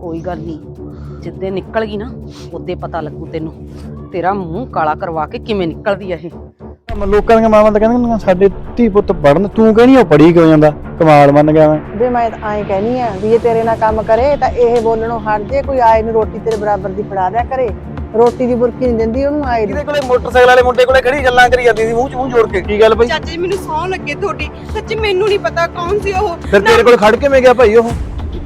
ਕੋਈ ਗੱਲ ਨਹੀਂ। ਜਿੱਦੇ ਨਿਕਲ ਗਈ ਨਾ ਉਹਦੇ ਪਤਾ ਲੱਗੂ ਤੈਨੂੰ। ਤੇਰਾ ਮੂੰਹ ਕਾਲਾ ਕਰਵਾ ਕੇ ਕਿਵੇਂ ਨਿਕਲਦੀ ਆ ਇਹ। ਮੈਂ ਲੋਕਾਂ ਦੀਆਂ ਮਾਵਾਂ ਤਾਂ ਕਹਿੰਦੀਆਂ ਸਾਡੇ ਧੀ ਪੁੱਤ ਪੜਨ ਤੂੰ ਕਹਿੰਦੀ ਉਹ ਪੜੀ ਕਿਉਂ ਜਾਂਦਾ? ਕਮਾਲ ਮੰਨ ਗਿਆ ਮੈਂ। ਵੀ ਮੈਂ ਤਾਂ ਐਂ ਕਹਿਨੀ ਆ ਵੀ ਇਹ ਤੇਰੇ ਨਾਲ ਕੰਮ ਕਰੇ ਤਾਂ ਇਹ ਬੋਲਣੋਂ ਹਟ ਜੇ ਕੋਈ ਆਏ ਨੂੰ ਰੋਟੀ ਤੇਰੇ ਬਰਾਬਰ ਦੀ ਫੜਾ ਦਿਆ ਕਰੇ। ਰੋਟੀ ਦੀ ਬੁਰਕੀ ਨਹੀਂ ਦਿੰਦੀ ਉਹਨੂੰ ਆਏ ਇਹਦੇ ਕੋਲੇ ਮੋਟਰਸਾਈਕਲ ਵਾਲੇ ਮੁੰਡੇ ਕੋਲੇ ਖੜੀ ਗੱਲਾਂ ਕਰੀ ਜਾਂਦੀ ਸੀ ਮੂੰਹ ਚ ਮੂੰਹ ਜੋੜ ਕੇ। ਕੀ ਗੱਲ ਬਈ? ਚਾਚਾ ਜੀ ਮੈਨੂੰ ਸੌਂ ਲੱਗੇ ਤੁਹਾਡੀ। ਸੱਚੀ ਮੈਨੂੰ ਨਹੀਂ ਪਤਾ ਕੌਣ ਸੀ ਉਹ। ਫਿਰ ਤੇਰੇ ਕੋਲ ਖੜ ਕੇ ਮੈਂ ਗਿਆ ਭਾਈ ਉਹ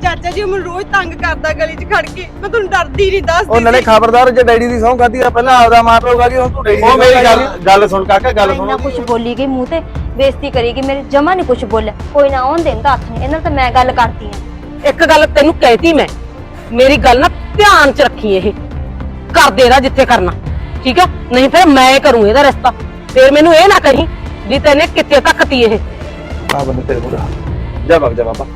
ਚਾਚਾ ਜੀ ਉਹ ਮੈਨੂੰ ਰੋਜ਼ ਤੰਗ ਕਰਦਾ ਗਲੀ 'ਚ ਖੜ ਕੇ। ਮੈਂ ਤੁਹਾਨੂੰ ਡਰਦੀ ਨਹੀਂ ਉਹ ਦੱਸਦੀ ਨਾਲੇ ਖਬਰਦਾਰ ਜੇ ਡੈਡੀ ਦੀ ਸਹੁੰ ਖਾਦੀ ਆ ਪਹਿਲਾਂ ਆਪਦਾ ਮਾਂ ਪਿਓ ਖਾਗੀ ਹੁਣ ਤੂੰ ਡੈਡੀ ਉਹ ਮੇਰੀ ਗੱਲ ਗੱਲ ਸੁਣ ਕਾਕਾ ਗੱਲ ਇੰਨਾ ਕੁਝ ਬੋਲੀ ਗਈ ਮੂੰਹ ਤੇ ਬੇਇੱਜ਼ਤੀ ਕਰੀ ਗਈ ਮੇਰੇ ਜਮਾ ਨਹੀਂ ਕੁਝ ਬੋਲਿਆ। ਕੋਈ ਨਾ ਆਉਣ ਦੇਂਦਾ ਹੱਥ ਨਹੀਂ ਇਹਨਾਂ ਨਾਲ ਤਾਂ ਮੈਂ ਗੱਲ ਕਰਦੀ ਆ ਇੱਕ ਗੱਲ ਤੈਨੂੰ ਕਹਿਤੀ ਮੈਂ ਮੇਰੀ ਗੱਲ ਨਾ ਧਿਆਨ ਚ ਰੱਖੀ ਇਹ। ਕਰ ਦੇ ਇਹਦਾ ਜਿੱਥੇ ਕਰਨਾ ਠੀਕ ਆ? ਨਹੀਂ ਫਿਰ ਮੈਂ ਕਰੂੰ ਇਹਦਾ ਰਸਤਾ। ਫਿਰ ਮੈਨੂੰ ਇਹ ਨਾ ਕਹੀਂ ਵੀ ਤੈਨੇ ਕਿੱਥੇ ਤੱਕਤੀ ਇਹ। ਆ ਬੰਦੇ ਤੇਰੇ ਕੋਲ ਜਾ ਵਗ ਜਾ ਬਾਬਾ।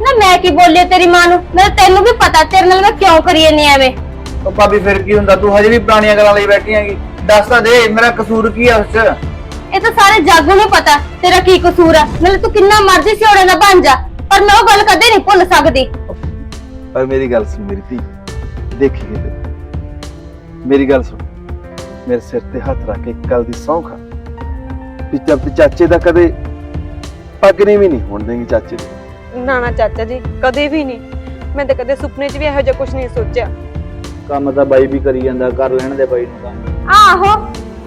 ਨਾ ਮੈਂ ਕੀ ਬੋਲੀ ਤੇਰੀ ਮਾਂ ਨੂੰ? ਮੈਂ ਤੈਨੂੰ ਵੀ ਪਤਾ ਤੇਰੇ ਨਾਲ ਮੈਂ ਕਿਉਂ ਕਰੀ ਨਹੀਂ ਐਵੇਂ? ਉਹ ਭਾਬੀ ਫਿਰ ਕੀ ਹੁੰਦਾ? ਤੂੰ ਹਜੇ ਵੀ ਪੁਰਾਣੀਆਂ ਗੱਲਾਂ ਲਈ ਬੈਠੀ ਹੈਗੀ। ਦੱਸ ਤਾਂ ਦੇ ਮੇਰਾ ਕਸੂਰ ਕੀ ਆ ਉਸ ਚ? ਇਹ ਤਾਂ ਸਾਰੇ ਜੱਗ ਨੂੰ ਪਤਾ ਤੇਰਾ ਕੀ ਕਸੂਰ ਆ? ਨਾਲੇ ਤੂੰ ਕਿੰਨਾ ਮਰਜ਼ੀ ਸਿਉੜੇ ਦਾ ਬਣ ਜਾ ਪਰ ਮੈਂ ਉਹ ਗੱਲ ਕਦੇ ਨਹੀਂ ਭੁੱਲ ਸਕਦੀ। ਪਰ ਮੇਰੀ ਗੱਲ ਸੁਣ ਮੇਰੀ ਧੀ ਦੇਖੀ ਕਿਤੇ ਮੇਰੀ ਗੱਲ ਸੁਣ ਮੇਰੇ ਸਿਰ ਤੇ ਹੱਥ ਰੱਖ ਕੇ ਇੱਕ ਗੱਲ ਦੀ ਸਹੁੰ ਖਾ। ਵੀ ਚਾਚੇ ਦਾ ਕਦੇ ਪੱਗ ਨਹੀਂ ਵੀ ਨਹੀਂ ਹੋਣ ਦੇਂਗੀ ਚਾਚੇ ਦੀ। ਨਾ ਨਾ ਚਾਚਾ ਜੀ ਕਦੇ ਵੀ ਨਹੀਂ। ਮੈਂ ਤਾਂ ਕਦੇ ਸੁਪਨੇ 'ਚ ਵੀ ਇਹੋ ਜਿਹਾ ਕੁਝ ਨਹੀਂ ਸੋਚਿਆ। ਕੰਮ ਤਾਂ ਬਾਈ ਵੀ ਕਰੀ ਜਾਂਦਾ ਕਰ ਲੈਣ ਦੇ ਬਾਈ ਨੂੰ ਕੰਮ। ਆਹੋ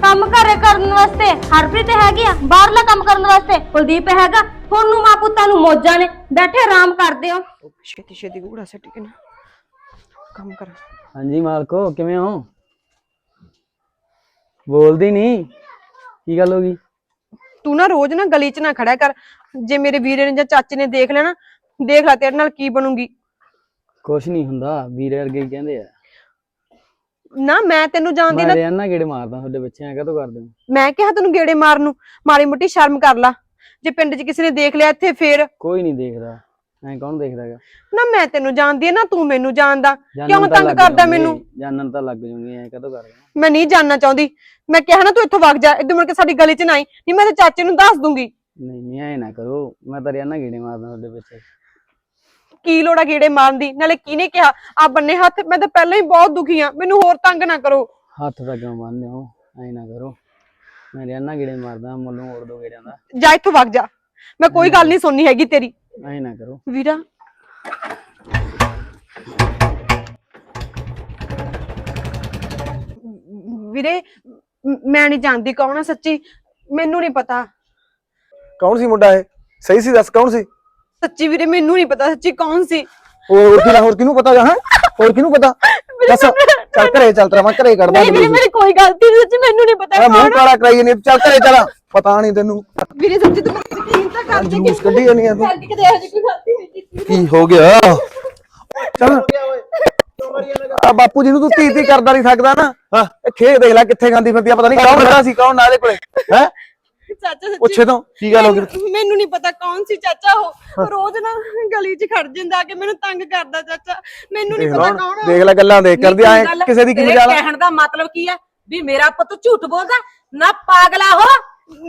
ਕੰਮ ਘਰੇ ਕਰਨ ਵਾਸਤੇ ਹਰਪ੍ਰੀਤ ਹੈਗੀ ਆ ਬਾਹਰਲਾ ਕੰਮ ਕਰਨ ਵਾਸਤੇ। ਕੁਲਦੀਪ ਹੈਗਾ ਤੁਹਾਨੂੰ ਮਾਂ ਪੁੱਤਾਂ ਨੂੰ ਮੋਜਾਂ ਨੇ ਬੈਠੇ ਆਰਾਮ ਕਰਦੇ ਹੋ। ਛੇਤੀ ਛੇਤੀ ਘੂੜਾ ਸੱਟ ਕੇ ਨਾ ਕੰਮ ਕਰ। ਹਾਂਜੀ ਮਾਲਕੋ ਕਿਵੇਂ ਹੋ? ਬੋਲਦੀ ਨਹੀਂ ਕੀ ਗੱਲ ਹੋ ਗਈ? ਤੂੰ ਨਾ ਰੋਜ਼ ਨਾ ਗਲੀ 'ਚ ਨਾ ਖੜਿਆ ਕਰ। ਜੇ ਮੇਰੇ ਵੀਰੇ ਨੇ ਜਾਂ ਚਾਚੇ ਨੇ ਦੇਖ ਲੈਣਾ ਦੇਖ ਲੈ ਤੇਰੇ ਨਾਲ ਕੀ ਬਣੂਗੀ। ਕੁਛ ਨਹੀਂ ਹੁੰਦਾ ਵੀਰੇ ਵਰਗੇ ਹੀ ਕਹਿੰਦੇ ਆ। ਨਾ ਮੈਂ ਤੈਨੂੰ ਜਾਣਦੀ ਮੈਂ ਨਾ ਰਿਆਨਾ ਗੇੜੇ ਮਾਰਦਾ ਤੁਹਾਡੇ ਬੱਚੇ ਐ ਕਦੋਂ ਕਰਦੇ ਹੋ? ਮੈਂ ਕਿਹਾ ਤੈਨੂੰ ਗੇੜੇ ਮਾਰਨ ਨੂੰ ਮਾੜੀ ਮੋਟੀ ਸ਼ਰਮ ਕਰ ਲਾ। ਜੇ ਪਿੰਡ 'ਚ ਕਿਸੇ ਨੇ ਦੇਖ ਲਿਆ ਇੱਥੇ ਫੇਰ ਕੋਈ ਨਹੀਂ ਦੇਖਦਾ। ਐ ਕੌਣ ਦੇਖਦਾ ਹੈਗਾ? ਨਾ ਮੈਂ ਤੈਨੂੰ ਜਾਣਦੀ ਆ ਨਾ ਤੂੰ ਮੈਨੂੰ ਜਾਣਦਾ। ਕਿਉਂ ਤੰਗ ਕਰਦਾ ਮੈਨੂੰ? ਜਾਣਨ ਤਾਂ ਲੱਗ ਜੂਗੀ ਐ ਕਦੋਂ ਕਰਦੇ ਹੋ? ਮੈਂ ਨਹੀਂ ਜਾਣਨਾ ਚਾਹੁੰਦੀ। ਮੈਂ ਕਿਹਾ ਨਾ ਤੂੰ ਇੱਥੋਂ ਵਗ ਜਾ ਇਦੋਂ ਮੁੜ ਕੇ ਸਾਡੀ ਗਲੀ 'ਚ ਨਾ ਆਈ। ਨਹੀਂ ਮੈਂ ਤੇ ਚਾਚੇ ਨੂੰ ਦੱਸ ਦੂੰਗੀ। ਨਹੀਂ ਨਹੀਂ ਐ ਨਾ ਕਰੋ। ਮੈਂ ਤਾਂ ਰਿਆਨਾ ਗੇੜੇ ਮਾਰਦਾ ਤੁਹਾਡੇ ਬੱਚੇ ਕੀ ਲੋੜਾ ਗੇੜੇ ਮਾਰਨ ਦੀ? ਨਾਲੇ ਕਿਹਨੇ ਕਿਹਾ? ਆ ਬੰਨੇ ਹੱਥ ਮੈਂ ਤਾਂ ਪਹਿਲਾਂ ਹੀ ਬਹੁਤ ਦੁਖੀ ਆ। ਮੈਨੂੰ ਹੋਰ ਤੰਗ ਨਾ ਕਰੋ। ਹੱਥ ਤਾਂ ਕਿਉਂ ਬੰਨ੍ਹਦੇ ਹੋ? ਐ ਨਾ ਕਰੋ। ਮੈਂ ਰਿਆਨਾ ਗੇੜੇ ਮਾਰਦਾ ਮੁੱਲੋਂ ਓੜ ਦੋ ਗੇੜਿਆਂ ਦਾ। ਜਾ ਇੱਥੋਂ ਵਗ ਜਾ। ਮੈਂ ਕੋਈ ਗੱਲ ਨਹੀਂ ਸੁਣਨੀ ਹੈਗੀ ਤੇਰੀ। ਐ ਨਾ ਕਰੋ। ਵੀਰਾ। ਵੀਰੇ ਮ- ਮੈਂ ਨਹੀਂ ਜਾਣਦੀ ਕੌਣ ਆ ਸੱਚੀ ਮੈਨੂੰ ਨਹੀਂ ਪਤਾ। ਕੌਣ ਸੀ ਮੁੰਡਾ ਇਹ? ਸਹੀ ਸੀ ਦੱਸ ਕੌਣ ਸੀ? ਸੱਚੀ ਵੀਰੇ ਮੈਨੂੰ ਨਹੀਂ ਪਤਾ ਸੱਚੀ ਕੌਣ ਸੀ। ਹੋਰ ਕੀ ਹੋਰ ਕਿਹਨੂੰ ਪਤਾ ਹੈ? ਹੋਰ ਕਿਹਨੂੰ ਪਤਾ? ਦੱਸ। ਚੱਲ ਘਰੇ ਚੱਲ ਤੇਰਾ ਮੈਂ ਘਰੇ ਕੱਢਦਾ ਨਹੀਂ ਵੀਰੇ ਮੇਰੀ ਕੋਈ ਗਲਤੀ ਨਹੀਂ ਸੱਚੀ ਮੈਨੂੰ ਨਹੀਂ ਪਤਾ ਮੂੰਹ ਕੌਣ ਆ। ਕਾਲਾ ਕਰਾਈ ਨਹੀਂ ਚੱਲ ਘਰੇ ਚੱਲ। ਪਤਾ ਨਹੀਂ ਤੈਨੂੰ। ਵੀਰੇ ਸੱਚੀ ਤੂੰ ਮੇਰੀ ਯਕੀਨ ਤਾਂ ਕਰ ਦੇ ਜੂਸ ਕੱਢੀ ਜਾਨੀ ਆ ਤੂੰ। ਕਿ ਕਦੇ ਇਹੋ ਜਿਹੀ ਕੋਈ ਗਲਤੀ ਨਹੀਂ ਕੀਤੀ ਕੀ ਹੋ ਗਿਆ? ਚੱਲ। ਆ ਬਾਪੂ ਜੀ ਨੂੰ ਤੂੰ ਤੀ ਤੀ ਕਰਦਾ ਨਹੀਂ ਸਕਦਾ ਨਾ। ਹਾਂ। ਇਹ ਖੇਤ ਦੇਖ ਲੈ ਕਿੱਥੇ ਗਾਂਦੀ ਫਿਰਦੀ ਆ ਪਤਾ ਨਹੀਂ ਕੌਣ ਖੜਾ ਸੀ ਕੌਣ ਨਾ ਇਹਦੇ ਕੋਲੇ। ਹੈ? ਚਾਚਾ ਸੱਚੀ ਪੁੱਛੇ ਤੋਂ ਕੀ ਗੱਲ ਹੋ ਗਈ? ਮੈਨੂੰ- ਮੈਨੂੰ ਨਹੀਂ ਪਤਾ ਕੌਣ ਸੀ ਚਾਚਾ ਉਹ। ਰੋਜ਼ ਨਾ ਗਲੀ 'ਚ ਖੜ ਜਾਂਦਾ ਆ ਕੇ ਮੈਨੂੰ ਤੰਗ ਕਰਦਾ ਚਾਚਾ। ਮੈਨੂੰ ਨਹੀਂ ਦੇਖ ਪਤਾ ਲਓ ਕੌਣ ਆ ਦੇਖ ਲੈ ਗੱਲਾਂ ਦੇਖ ਕਰਦੀ ਐ ਗੱਲ- ਕਿਸੇ ਦੀ ਕੀ ਤੇਰੇ ਮਜਾਲ ਕਹਿਣ ਦਾ ਮਤਲਬ ਕੀ ਹੈ ਵੀ ਮੇਰਾ ਪੁੱਤ ਝੂਠ ਬੋਲਦਾ ਨਾ ਪਾਗਲਾ ਹੋ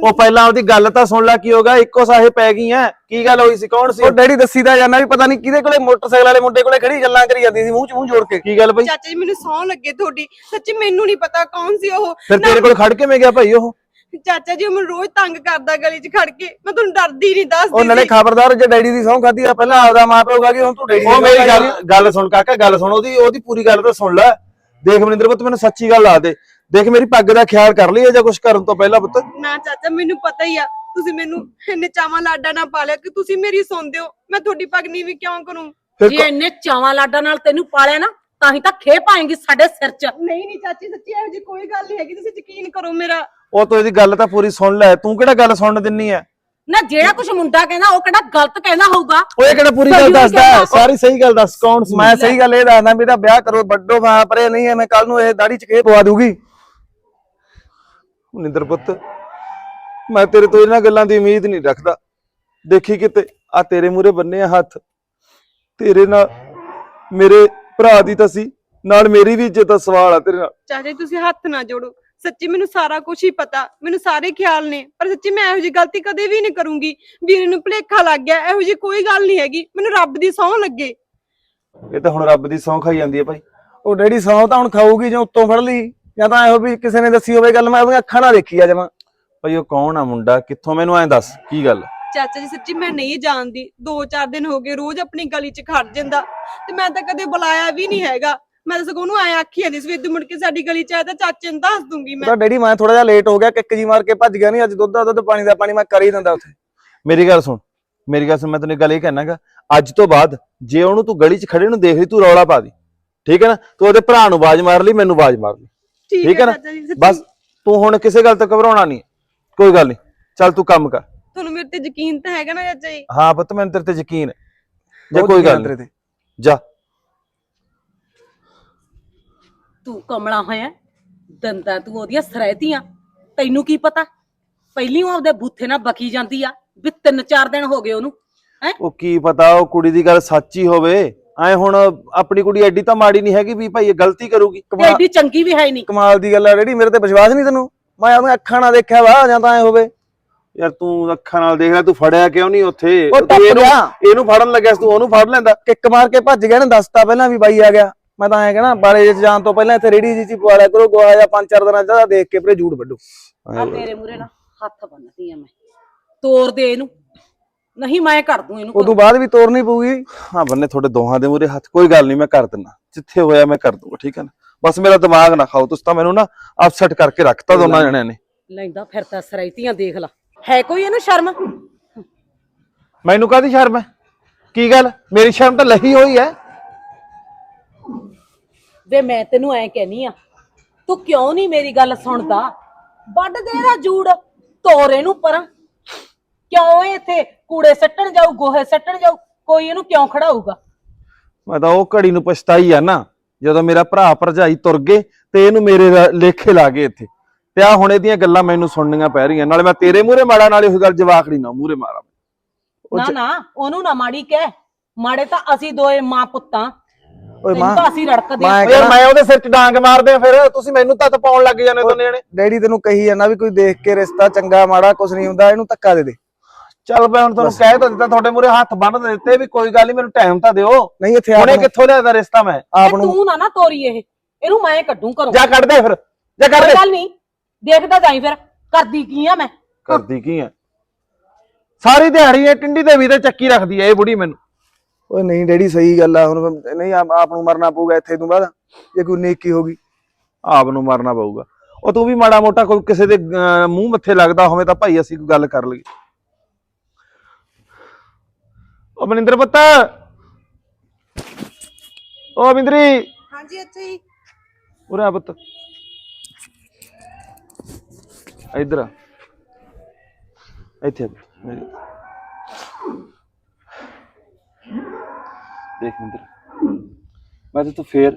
ਉਹ ਪਹਿਲਾਂ ਉਹਦੀ ਗੱਲ ਤਾਂ ਸੁਣ ਲੈ ਕੀ ਹੋਗਾ ਇੱਕੋ ਸਾਹੇ ਪੈ ਗਈਆਂ ਕੀ ਗੱਲ ਹੋਈ ਸੀ? ਕੌਣ ਸੀ? ਉਹ ਡੈਡੀ ਦੱਸੀ ਦਾ ਜਾਂਦਾ ਵੀ ਪਤਾ ਨਹੀਂ ਕਿਹਦੇ ਕੋਲੇ ਮੋਟਰਸਾਈਕਲ ਵਾਲੇ ਮੁੰਡੇ ਕੋਲੇ ਖੜੀ ਗੱਲਾਂ ਕਰੀ ਜਾਂਦੀ ਸੀ ਮੂੰਹ ਚ ਮੂੰਹ ਜੋੜ ਕੇ। ਕੀ ਗੱਲ ਬਈ? ਚਾਚਾ ਜੀ ਮੈਨੂੰ ਸੌਂ ਲੱਗੇ ਤੁਹਾਡੀ। ਸੱਚੀ ਮੈਨੂੰ ਨਹੀਂ ਪਤਾ ਕੌਣ ਸੀ ਉਹ। ਫਿਰ ਤੇਰੇ ਕੋਲ ਖੜ ਕੇ ਮੈਂ ਗਿਆ ਭਾਈ ਉਹ? ਚਾਚਾ ਜੀ ਉਹ ਮੈਨੂੰ ਰੋਜ਼ ਤੰਗ ਕਰਦਾ ਗਲੀ 'ਚ ਖੜ ਕੇ। ਮੈਂ ਤੁਹਾਨੂੰ ਡਰਦੀ ਨਹੀਂ ਉਹ ਦੱਸਦੀ ਨਾਲੇ ਸੀ। ਖਬਰਦਾਰ ਜੇ ਡੈਡੀ ਦੀ ਸਹੁੰ ਖਾਦੀ ਆ ਪਹਿਲਾਂ ਆਪਦਾ ਮਾਂ ਪਿਓ ਖਾਗੀ ਹੁਣ ਤੂੰ ਡੈਡੀ ਉਹ ਮੇਰੀ ਗੱਲ ਗੱਲ ਸੁਣ ਕਾਕਾ ਗੱਲ ਸੁਣ ਉਹਦੀ ਉਹਦੀ ਪੂਰੀ ਗੱਲ ਤਾਂ ਸੁਣ ਲੈ। ਦੇਖ ਮਨਿੰਦਰ ਪੁੱਤ ਮੈਨੂੰ ਸੱਚੀ ਗੱਲ ਆ ਦੇ। ਦੇਖ ਮੇਰੀ ਪੱਗ ਦਾ ਖਿਆਲ ਕਰ ਲਈ ਜਾਂ ਕੁਝ ਕਰਨ ਤੋਂ ਪਹਿਲਾਂ ਪੁੱਤ। ਨਾ ਚਾਚਾ ਮੈਨੂੰ ਪਤਾ ਹੀ ਆ। ਤੁਸੀਂ ਮੈਨੂੰ ਇੰਨੇ ਚਾਵਾਂ ਲਾਡਾ ਨਾ ਪਾਲਿਆ ਕਿ ਤੁਸੀਂ ਮੇਰੀ ਸੁਣਦੇ ਹੋ ਮੈਂ ਤੁਹਾਡੀ ਪਗਨੀ ਵੀ ਕਿਉਂ ਕਰੂੰ? ਫਿਰ ਜੇ ਇੰਨੇ ਚਾਵਾਂ ਲਾਡਾਂ ਨਾਲ ਤੈਨੂੰ ਪਾਲਿਆ ਨਾ ਤਾਂ ਹੀ ਤਾਂ ਖੇ ਪਾਏਗੀ ਸਾਡੇ ਸਿਰ 'ਚ। ਨਹੀਂ ਨਹੀਂ ਚਾਚੀ ਸੱਚੀ ਇਹੋ ਜਿਹੀ ਕੋਈ ਗੱਲ ਨਹੀਂ ਹੈਗੀ। ਤੁਸੀਂ ਯਕੀਨ ਕਰੋ ਮੇਰਾ। ਉਹ ਤੋਂ ਇਹਦੀ ਗੱਲ ਤਾਂ ਪੂਰੀ ਸੁਣ ਲੈ। ਤੂੰ ਕਿਹੜਾ ਗੱਲ ਸੁਣਨ ਦਿੰਨੀ ਆ ਨਾ ਜਿਹੜਾ ਕੁਝ ਮੁੰਡਾ ਕਹਿੰਦਾ ਉਹ ਕਿਹੜਾ ਗਲਤ ਕਹਿੰਦਾ ਹੋਊਗਾ? ਉਹ ਇਹ ਕਿਹੜਾ ਪੂਰੀ ਗੱਲ ਦੱਸਦਾ ਹੈ? ਸਾਰੀ ਸਹੀ ਗੱਲ ਦੱਸ ਕੌਣ ਸੀ? ਮੈਂ ਸਹੀ ਗੱਲ ਇਹ ਦੱਸਦਾ ਵੀ ਇਹਦਾ ਵਿਆਹ ਕਰੋ ਵੱਡੋ ਫਾ ਪਰੇ ਨਹੀਂ ਐ ਮੈਂ ਕੱਲ ਨੂੰ ਇਹ ਦਾੜੀ ਚ ਖੇਤ ਪਵਾ ਦੂਗੀ। ਮਨਿੰਦਰ ਪੁੱਤ ਮੈਂ ਤੇਰੇ ਤੋਂ ਇਹਨਾਂ ਗੱਲਾਂ ਦੀ ਉਮੀਦ ਨਹੀਂ ਰੱਖਦਾ। ਦੇਖੀ ਕਿਤੇ ਆ ਤੇਰੇ ਮੂਰੇ ਬੰਨੇ ਆ ਹੱਥ। ਤੇਰੇ ਨਾਲ ਮੇਰੇ ਭਰਾ ਦੀ ਤਾਂ ਸੀ ਨਾਲ ਮੇਰੀ ਵੀ ਇੱਜ਼ਤ ਦਾ ਸਵਾਲ ਆ ਤੇਰੇ ਨਾਲ। ਚਾਚਾ ਤੁਸੀਂ ਹੱਥ ਨਾ ਜੋੜੋ। ਸੱਚੀ ਮੈਨੂੰ ਸਾਰਾ ਕੁਝ ਹੀ ਪਤਾ ਮੈਨੂੰ ਸਾਰੇ ਖਿਆਲ ਨੇ ਪਰ ਸੱਚੀ ਮੈਂ ਇਹੋ ਜਿਹੀ ਗਲਤੀ ਕਦੇ ਵੀ ਨਹੀਂ ਕਰੂੰਗੀ। ਵੀਰੇ ਨੂੰ ਭੁਲੇਖਾ ਲੱਗ ਗਿਆ ਇਹੋ ਜਿਹੀ ਕੋਈ ਗੱਲ ਨਹੀਂ ਹੈਗੀ ਮੈਨੂੰ ਰੱਬ ਦੀ ਸਹੁੰ ਲੱਗੇ। ਇਹ ਤਾਂ ਹੁਣ ਰੱਬ ਦੀ ਸੌਂ ਖਾਈ ਜਾਂਦੀ ਹੈ ਭਾਈ। ਉਹ ਡੈਡੀ ਸੌ ਤਾਂ ਹੁਣ ਖਾਊਗੀ ਜਾਂ ਉੱਤੋਂ ਫੜ ਲਈ ਜਾਂ ਤਾਂ ਇਹੋ ਵੀ ਕਿਸੇ ਨੇ ਦੱਸੀ ਹੋਵੇ ਗੱਲ ਮੈਂ ਉਹਦੀਆਂ ਅੱਖਾਂ ਨਾਲ ਦੇਖੀ ਆ ਜਮਾ। ਭਾਈ ਉਹ ਕੌਣ ਆ ਮੁੰਡਾ? ਕਿੱਥੋਂ ਮੈਨੂੰ ਐਂ ਦੱਸ ਕੀ ਗੱਲ? ਚਾਚਾ ਜੀ ਸੱਚੀ ਮੈਂ ਨਹੀਂ ਜਾਣਦੀ। 2-4 ਦਿਨ ਹੋ ਗਏ ਰੋਜ਼ ਆਪਣੀ ਗਲੀ 'ਚ ਖੜ ਜਾਂਦਾ ਤੇ ਮੈਂ ਤਾਂ ਕਦੇ ਬੁਲਾਇਆ ਵੀ ਨਹੀਂ ਹੈਗਾ। ਮੈਂ ਤਾਂ ਸਗੋਂ ਉਹਨੂੰ ਆਇਆ ਆਖੀ ਜਾਂਦੀ ਸੀ ਵੀ ਇਦੋਂ ਮੁੜ ਕੇ ਸਾਡੀ ਗਲੀ 'ਚ ਆਇਆ ਤਾਂ ਚਾਚੇ ਨੂੰ ਦੱਸ ਦੂੰਗੀ ਮੈਂ। ਤਾਂ ਡੈਡੀ ਮੈਂ ਥੋੜਾ ਜਿਹਾ ਲੇਟ ਹੋ ਗਿਆ ਕਿੱਕ ਜੀ ਮਾਰ ਕੇ ਭੱਜ ਗਿਆ ਨਹੀਂ ਅੱਜ ਦੁੱਧ ਦਾ ਦੁੱਧ ਪਾਣੀ ਦਾ ਪਾਣੀ ਮੈਂ ਕਰ ਹੀ ਦਿੰਦਾ ਉੱਥੇ। ਮੇਰੀ ਗੱਲ ਸੁਣ ਮੇਰੀ ਗੱਲ ਸੁਣ ਮੈਂ ਤੈਨੂੰ ਇੱਕ ਗੱਲ ਇਹ ਕਹਿਣਾਗਾ ਅੱਜ ਤੋਂ ਬਾਅਦ ਜੇ ਉਹਨੂੰ ਤੂੰ ਗਲੀ 'ਚ ਖੜੇ ਨੂੰ ਦੇਖ ਲਈ ਤੂੰ ਰੌਲਾ ਪਾ ਦੀ। ਠੀਕ ਹੈ ਨਾ? ਤੂੰ ਉਹਦੇ ਭਰਾ ਨੂੰ ਆਵਾਜ਼ ਮਾਰ ਲਈ ਮੈਨੂੰ ਆਵਾਜ਼ ਮਾਰ ਲਈ। ਠੀਕ ਹੈ ਨਾ? ਚਾਚਾ ਜੀ ਸੱਚੀ ਬਸ ਤੂੰ ਹੁਣ ਕਿਸੇ ਗੱਲ ਤੋਂ ਘਬਰਾਉਣਾ ਨਹੀਂ ਕੋਈ ਗੱਲ ਨਹੀਂ ਚੱਲ ਤੂੰ ਕੰਮ ਕਰ। ਤੁਹਾਨੂੰ ਮੇਰੇ ਤੇ ਯਕੀਨ ਤਾਂ ਹੈਗਾ ਨਾ ਚਾਚਾ ਜੀ? ਹਾਂ ਪੁੱਤ ਮੈਨੂੰ ਤੇਰੇ ਤੇ ਯਕੀਨ ਹੈ। ਜੇ ਬਹੁਤ ਕੋਈ ਯਕੀਨ ਗੱਲ ਤੇਰੇ ਨਹੀਂ ਤੇ। ਜਾ। ਤੂੰ ਕਮਲਾ ਹੋਇਆ ਦੰਦਾ ਤੂੰ ਉਹਦੀਆਂ ਸਰਹਿਤੀਆਂ ਤੈਨੂੰ ਕੀ ਪਤਾ? ਪਹਿਲੀ ਉਹ ਆਪਦੇ ਬੂਥੇ ਨਾਲ ਬਕੀ ਜਾਂਦੀ ਆ ਵੀ ਤਿੰਨ ਚਾਰ ਦਿਨ ਹੋ ਗਏ ਉਹਨੂੰ ਉਹ ਕੀ ਪਤਾ ਉਹ ਕੁੜੀ ਦੀ ਗੱਲ ਸੱਚੀ ਹੋਵੇ। ਐ ਹੁਣ ਆਪਣੀ ਕੁੜੀ ਐਡੀ ਤਾਂ ਮਾੜੀ ਨਹੀਂ ਹੈਗੀ ਵੀ ਭਾਈ ਇਹ ਗਲਤੀ ਕਰੂਗੀ। ਤੇ ਐਡੀ ਚੰਗੀ ਵੀ ਹੈ ਨਹੀਂ। ਕਮਾਲ ਦੀ ਗੱਲ ਆ ਡੈਡੀ ਮੇਰੇ ਤੇ ਵਿਸ਼ਵਾਸ ਨਹੀਂ ਤੈਨੂੰ। ਮੈਂ ਉਹਦੀਆਂ ਅੱਖਾਂ ਨਾਲ ਦੇਖਿਆ ਵਾ ਜਾਂ ਤਾਂ ਐ ਹੋਵੇ। ਯਾਰ ਤੂੰ ਅੱਖਾਂ ਨਾਲ ਦੇਖ ਲੈ ਤੂੰ ਫੜਿਆ ਕਿਉਂ ਨਹੀਂ ਉੱਥੇ? ਉਹ ਤੂੰ ਟੱਪ ਇਹਨੂੰ ਗਿਆ ਇਹਨੂੰ ਫੜਨ ਲੱਗਿਆ ਸੀ ਤੂੰ ਉਹਨੂੰ ਫੜ ਲੈਂਦਾ। ਕਿੱਕ ਮਾਰ ਕੇ ਭੱਜ ਗਿਆ ਨਾ ਦੱਸਤਾ ਪਹਿਲਾਂ ਵੀ ਬਾਈ ਆ ਗਿਆ। ਮੈਂ ਤਾਂ ਐ ਕਹਿਣਾ ਬਾਰੇ ਚ ਜਾਣ ਤੋਂ ਪਹਿਲਾਂ ਇੱਥੇ ਰੇੜੀ ਜੀ ਚ ਪਵਾ ਲਿਆ ਕਰੋ ਗੋਹਾ ਜਾਂ ਪੰਜ ਚਾਰ ਦਿਨਾਂ ਦਾ ਦੇਖ ਕੇ ਪਰੇ ਝੂੜ ਵੱਡੋ ਆ ਤੇਰੇ ਮੂਰੇ ਨਾ ਹੱਥ ਬੰਨਦੀ ਆ ਮੈਂ। ਤੋੜ ਦੇ ਇਹਨੂੰ। ਨਹੀਂ ਮੈਂ ਕਰ ਦੂੰ ਇਹਨੂੰ ਉਦੋਂ ਬਾਅਦ ਵੀ ਤੋਰਨੀ ਪਊਗੀ। ਹਾਂ ਬੰਨੇ ਤੁਹਾਡੇ ਦੋਹਾਂ ਦੇ ਮੂਰੇ ਹੱਥ ਕੋਈ ਗੱਲ ਨਹੀਂ ਮੈਂ ਕਰ ਦਿੰਦਾ। ਜਿੱਥੇ ਹੋਇਆ ਮੈਂ ਕਰ ਦੂੰਗਾ ਠੀਕ ਹੈ ਨਾ? ਬਸ ਮੇਰਾ ਦਿਮਾਗ ਨਾ ਖਾਓ ਤੁਸੀਂ ਤਾਂ ਮੈਨੂੰ ਨਾ ਅਪਸੈਟ ਕਰਕੇ ਰੱਖਤਾ ਦੋਨਾਂ ਜਣਿਆਂ ਨੇ। ਲੈਂਦਾ ਫਿਰਦਾ ਸਰਹਿਤੀਆਂ ਦੇਖ ਲਾ। ਹੈ ਕੋਈ ਇਹਨੂੰ ਸ਼ਰਮ? ਮੈਨੂੰ ਕਾਹਦੀ ਸ਼ਰਮ ਹੈ? ਕੀ ਗੱਲ? ਮੇਰੀ ਸ਼ਰਮ ਤਾਂ ਲਹੀ ਹੋਈ ਹੈ। ਵੇ ਮੈਂ ਤੈਨੂੰ ਐ ਕਹਿਨੀ ਆ ਤੂੰ ਕਿਉਂ ਨਹੀਂ ਮੇਰੀ ਗੱਲ ਸੁਣਦਾ? ਵੱਢ ਦੇ ਇਹਦਾ ਜੂੜ ਤੋਰ ਇਹਨੂੰ ਪਰਾਂ। ਕਿਉਂ ਇਹ ਇੱਥੇ ਕੂੜੇ ਸੱਟਣ ਜਾਊ ਗੋਹੇ ਸੱਟਣ ਜਾਊ? ਕੋਈ ਇਹਨੂੰ ਕਿਉਂ ਖੜਾਊਗਾ? ਮੈਂ ਤਾਂ ਉਹ ਘੜੀ ਨੂੰ ਪਛਤਾਈ ਆ ਨਾ ਜਦੋਂ ਮੇਰਾ ਭਰਾ ਭਰਜਾਈ ਤੁਰ ਗਏ ਤੇ ਇਹਨੂੰ ਮੇਰੇ ਦਾ ਲੇਖੇ ਲਾ ਗਏ ਇੱਥੇ। ਤੇ ਆ ਹੁਣ ਇਹਦੀਆਂ ਗੱਲਾਂ ਮੈਨੂੰ ਸੁਣਨੀਆਂ ਪੈ ਰਹੀਆਂ ਨਾਲੇ ਮੈਂ ਤੇਰੇ ਮੂਹਰੇ ਮਾੜਾ ਨਾਲੇ ਉਹ ਗੱਲ ਜਵਾਕੜੀ ਨਾ ਮੂਹਰੇ ਮਾਰਾਂ ਨਾ ਨਾ ਉਹਨੂੰ ਨਾ ਮਾੜੀ ਕਹਿ। ਮਾੜੇ ਤਾਂ ਅਸੀਂ ਦੋਏ ਮਾਂ ਪੁੱਤਾਂ। ਓਏ ਤੈਨੂੰ ਮਾਂ ਤਾਂ ਅਸੀਂ ਰੜਕਦੇ ਮੈਂ ਆਂ। ਯਾਰ ਮੈਂ ਉਹਦੇ ਸਿਰ 'ਚ ਡਾਂਗ ਮਾਰਦੇ ਆ ਫਿਰ ਤੁਸੀਂ ਮੈਨੂੰ ਤੱਤ ਪਾਉਣ ਲੱਗ ਜਾਂਦੇ ਦੋਨੇ ਜਣੇ। ਡੈਡੀ ਤੈਨੂੰ ਕਹੀ ਜਾਂਦਾ ਵੀ ਕੋਈ ਦੇਖ ਕੇ ਰਿਸ਼ਤਾ ਚੰਗਾ ਮਾੜਾ ਕੁਛ ਨਹੀਂ ਹੁੰਦਾ ਇਹਨੂੰ ਧੱਕਾ ਦੇ ਦੇ। ਚੱਲ ਮੈਂ ਹੁਣ ਤੁਹਾਨੂੰ ਕਹਿ ਤਾਂ ਦਿੱਤਾ ਤੁਹਾਡੇ ਮੂਹਰੇ ਹੱਥ ਬੰਨ ਦਿੱਤੇ ਵੀ ਕੋਈ ਗੱਲ ਨਹੀਂ ਮੈਨੂੰ ਟਾਈਮ ਤਾਂ ਦਿਓ। ਨਹੀਂ ਇੱਥੇ ਹੁਣੇ ਆਪ ਕਿੱਥੋਂ ਲਿਆਦਾ ਰਿਸ਼ਤਾ ਮੈਂ? ਆਪ ਨੂੰ ਤੂੰ ਨਾ ਨਾ ਤੋਰੀ ਇਹ ਇਹਨੂੰ ਮੈਂ ਕੱਢੂ ਘਰੋਂ। ਜਾ ਕੱਢ ਦੇ ਫਿਰ ਜਾ ਕੱਢ ਕੋਈ ਦੇ ਗੱਲ ਨਹੀਂ ਦੇਖਦਾ ਜਾਈ ਫਿਰ ਕਰਦੀ ਕੀ ਆ ਮੈਂ? ਕਰਦੀ ਕੀ ਆ? ਸਾਰੀ ਦਿਹਾੜੀ ਇਹ ਟਿੰਡੀ ਦੇ ਵੀ ਤੇ ਚੱਕੀ ਰੱਖਦੀ ਐ ਇਹ ਬੁੜੀ ਮੈਨੂੰ। ਓਏ ਨਹੀਂ ਡੈਡੀ ਸਹੀ ਗੱਲ ਆ ਹੁਣ ਨਹੀਂ ਆਪ ਆਪ ਨੂੰ ਮਰਨਾ ਪਊਗਾ ਇੱਥੇ ਤੋਂ ਬਾਅਦ ਜੇ ਕੋਈ ਨੇਕੀ ਹੋਗੀ ਆਪ ਨੂੰ ਮਾਰਨਾ ਪਊਗਾ। ਉਹ ਤੂੰ ਵੀ ਮਾੜਾ ਮੋਟਾ ਕੋਈ ਕਿਸੇ ਦੇ ਮੂੰਹ ਮੱਥੇ ਲੱਗਦਾ ਹੋਵੇ ਤਾਂ ਭਾਈ ਅਸੀਂ ਕੋਈ ਗੱਲ ਕਰ ਲਈਏ। ਉਹ ਮਨਿੰਦਰ ਪੁੱਤ! ਉਹ ਮਿੰਦਰੀ ਹਾਂਜੀ ਅੱਛਾ ਜੀ ਉਰੇ ਆ ਪੁੱਤ। ਇੱਧਰ ਇੱਥੇ ਆ ਪੁੱਤ, ਮੇਰੇ ਦੇਖ ਮਿੰਦਰ ਮੈਂ ਤੇ ਤੂੰ ਫੇਰ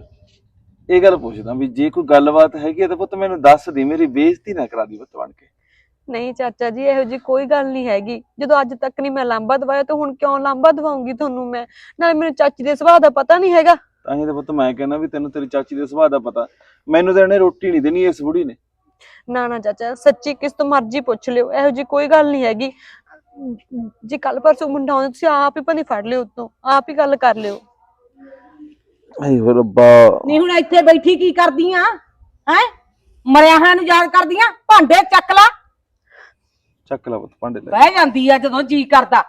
ਇਹ ਗੱਲ ਪੁੱਛਦਾ ਵੀ ਜੇ ਕੋਈ ਗੱਲਬਾਤ ਹੈਗੀ ਹੈ ਤਾਂ ਪੁੱਤ ਮੈਨੂੰ ਦੱਸ ਦੇ ਮੇਰੀ ਬੇਇੱਜ਼ਤੀ ਨਾ ਕਰਾ ਦੀ ਪੁੱਤ ਬਣ ਕੇ। ਨਹੀਂ ਚਾਚਾ ਜੀ ਇਹੋ ਜੀ ਕੋਈ ਗੱਲ ਨਹੀਂ ਹੈਗੀ। ਜਦੋਂ ਅੱਜ ਤੱਕ ਨਹੀਂ ਮੈਂ ਲਾਂਬਾ ਦਵਾਇਆ ਤਾਂ ਹੁਣ ਕਿਉਂ ਲਾਂਬਾ ਦਵਾਉਂਗੀ ਤੁਹਾਨੂੰ ਮੈਂ? ਨਾਲੇ ਮੈਨੂੰ ਚਾਚੀ ਦੇ ਸੁਭਾਅ ਦਾ ਪਤਾ ਨਹੀਂ ਹੈਗਾ। ਤਾਂ ਹੀ ਤਾਂ ਪੁੱਤ ਮੈਂ ਕਹਿੰਦਾ ਵੀ ਤੈਨੂੰ ਤੇਰੀ ਚਾਚੀ ਦੇ ਸੁਭਾਅ ਦਾ ਪਤਾ। ਮੈਨੂੰ ਤਾਂ ਇਹਨੇ ਰੋਟੀ ਨਹੀਂ ਦੇਣੀ ਇਸ ਬੁੜੀ ਨੇ। ਨਾ ਨਾ ਚਾਚਾ ਸੱਚੀ ਕਿਸ ਤੋਂ ਮਰਜ਼ੀ ਪੁੱਛ ਲਿਓ ਇਹੋ ਜੀ ਕੋਈ ਗੱਲ ਨਹੀਂ ਹੈਗੀ। ਜੇ ਕੱਲ ਪਰਸੋਂ ਮੁੰਡਾ ਆਉਂਦਾ ਤੁਸੀਂ ਆਪ ਹੀ ਭੰਨੀ ਫੜ ਲਿਓ ਉਤੋਂ ਆਪ ਹੀ ਗੱਲ ਕਰ ਲਿਓ। ਆਈ ਹੋ ਰੱਬਾ ਨਹੀਂ ਹੁਣ ਇੱਥੇ ਬੈਠੀ ਕੀ ਕਰਦੀ ਆ? ਹੈ? ਮਰਿਆ ਹੋਇਆ ਨੂੰ ਯਾਦ ਕਰਦੀ ਆ? ਭਾਂਡੇ ਚੱਕ ਲਾ। ਚੱਕ ਲੈ ਪੁੱਤ ਭਾਂਡੇ ਲੈ। ਬਹਿ ਜਾਂਦੀ ਆ ਜਦੋਂ ਜੀ ਕਰਦਾ।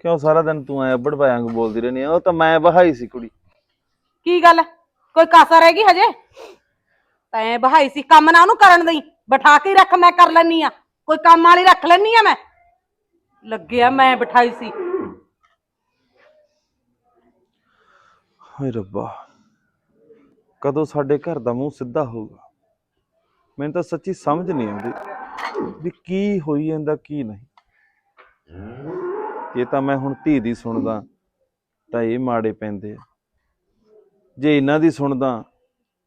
ਕਿਉਂ ਸਾਰਾ ਦਿਨ ਤੂੰ ਐ ਅੱਬੜ ਵਾਂਗ ਬੋਲਦੀ ਰਹਿੰਦੀ ਆ? ਉਹ ਤਾਂ ਮੈਂ ਬਹਾਈ ਸੀ ਕੁੜੀ। ਕੀ ਗੱਲ? ਕੋਈ ਕਾਸਾ ਰਹਿ ਗਈ ਹਜੇ? ਤੈਂ ਬਹਾਈ ਸੀ ਕੰਮ ਨਾ ਉਹਨੂੰ ਕਰਨ ਦਈ। ਬਿਠਾ ਕੇ ਹੀ ਰੱਖ ਮੈਂ ਕਰ ਲੈਣੀ ਆ। ਕੋਈ ਕੰਮ ਵਾਲੀ ਰੱਖ ਲੈਣੀ ਆ ਮੈਂ? ਲੱਗਿਆ ਮੈਂ ਬਿਠਾਈ ਸੀ। ਹਾਏ ਰੱਬਾ। ਕਦੋਂ ਸਾਡੇ ਘਰ ਦਾ ਮੂੰਹ ਸਿੱਧਾ ਹੋਊਗਾ? ਮੈਨੂੰ ਤਾਂ ਸੱਚੀ ਸਮਝ ਨਹੀਂ ਆਉਂਦੀ ਵੀ ਕੀ ਹੋਈ ਜਾਂਦਾ, ਕੀ ਨਹੀਂ। ਇਹ ਤਾਂ ਮੈਂ ਹੁਣ ਧੀ ਦੀ ਸੁਣਦਾ, ਤਾਂ ਇਹ ਮਾੜੇ ਪੈਂਦੇ ਆ। ਜੇ ਇਹਨਾਂ ਦੀ ਸੁਣਦਾ,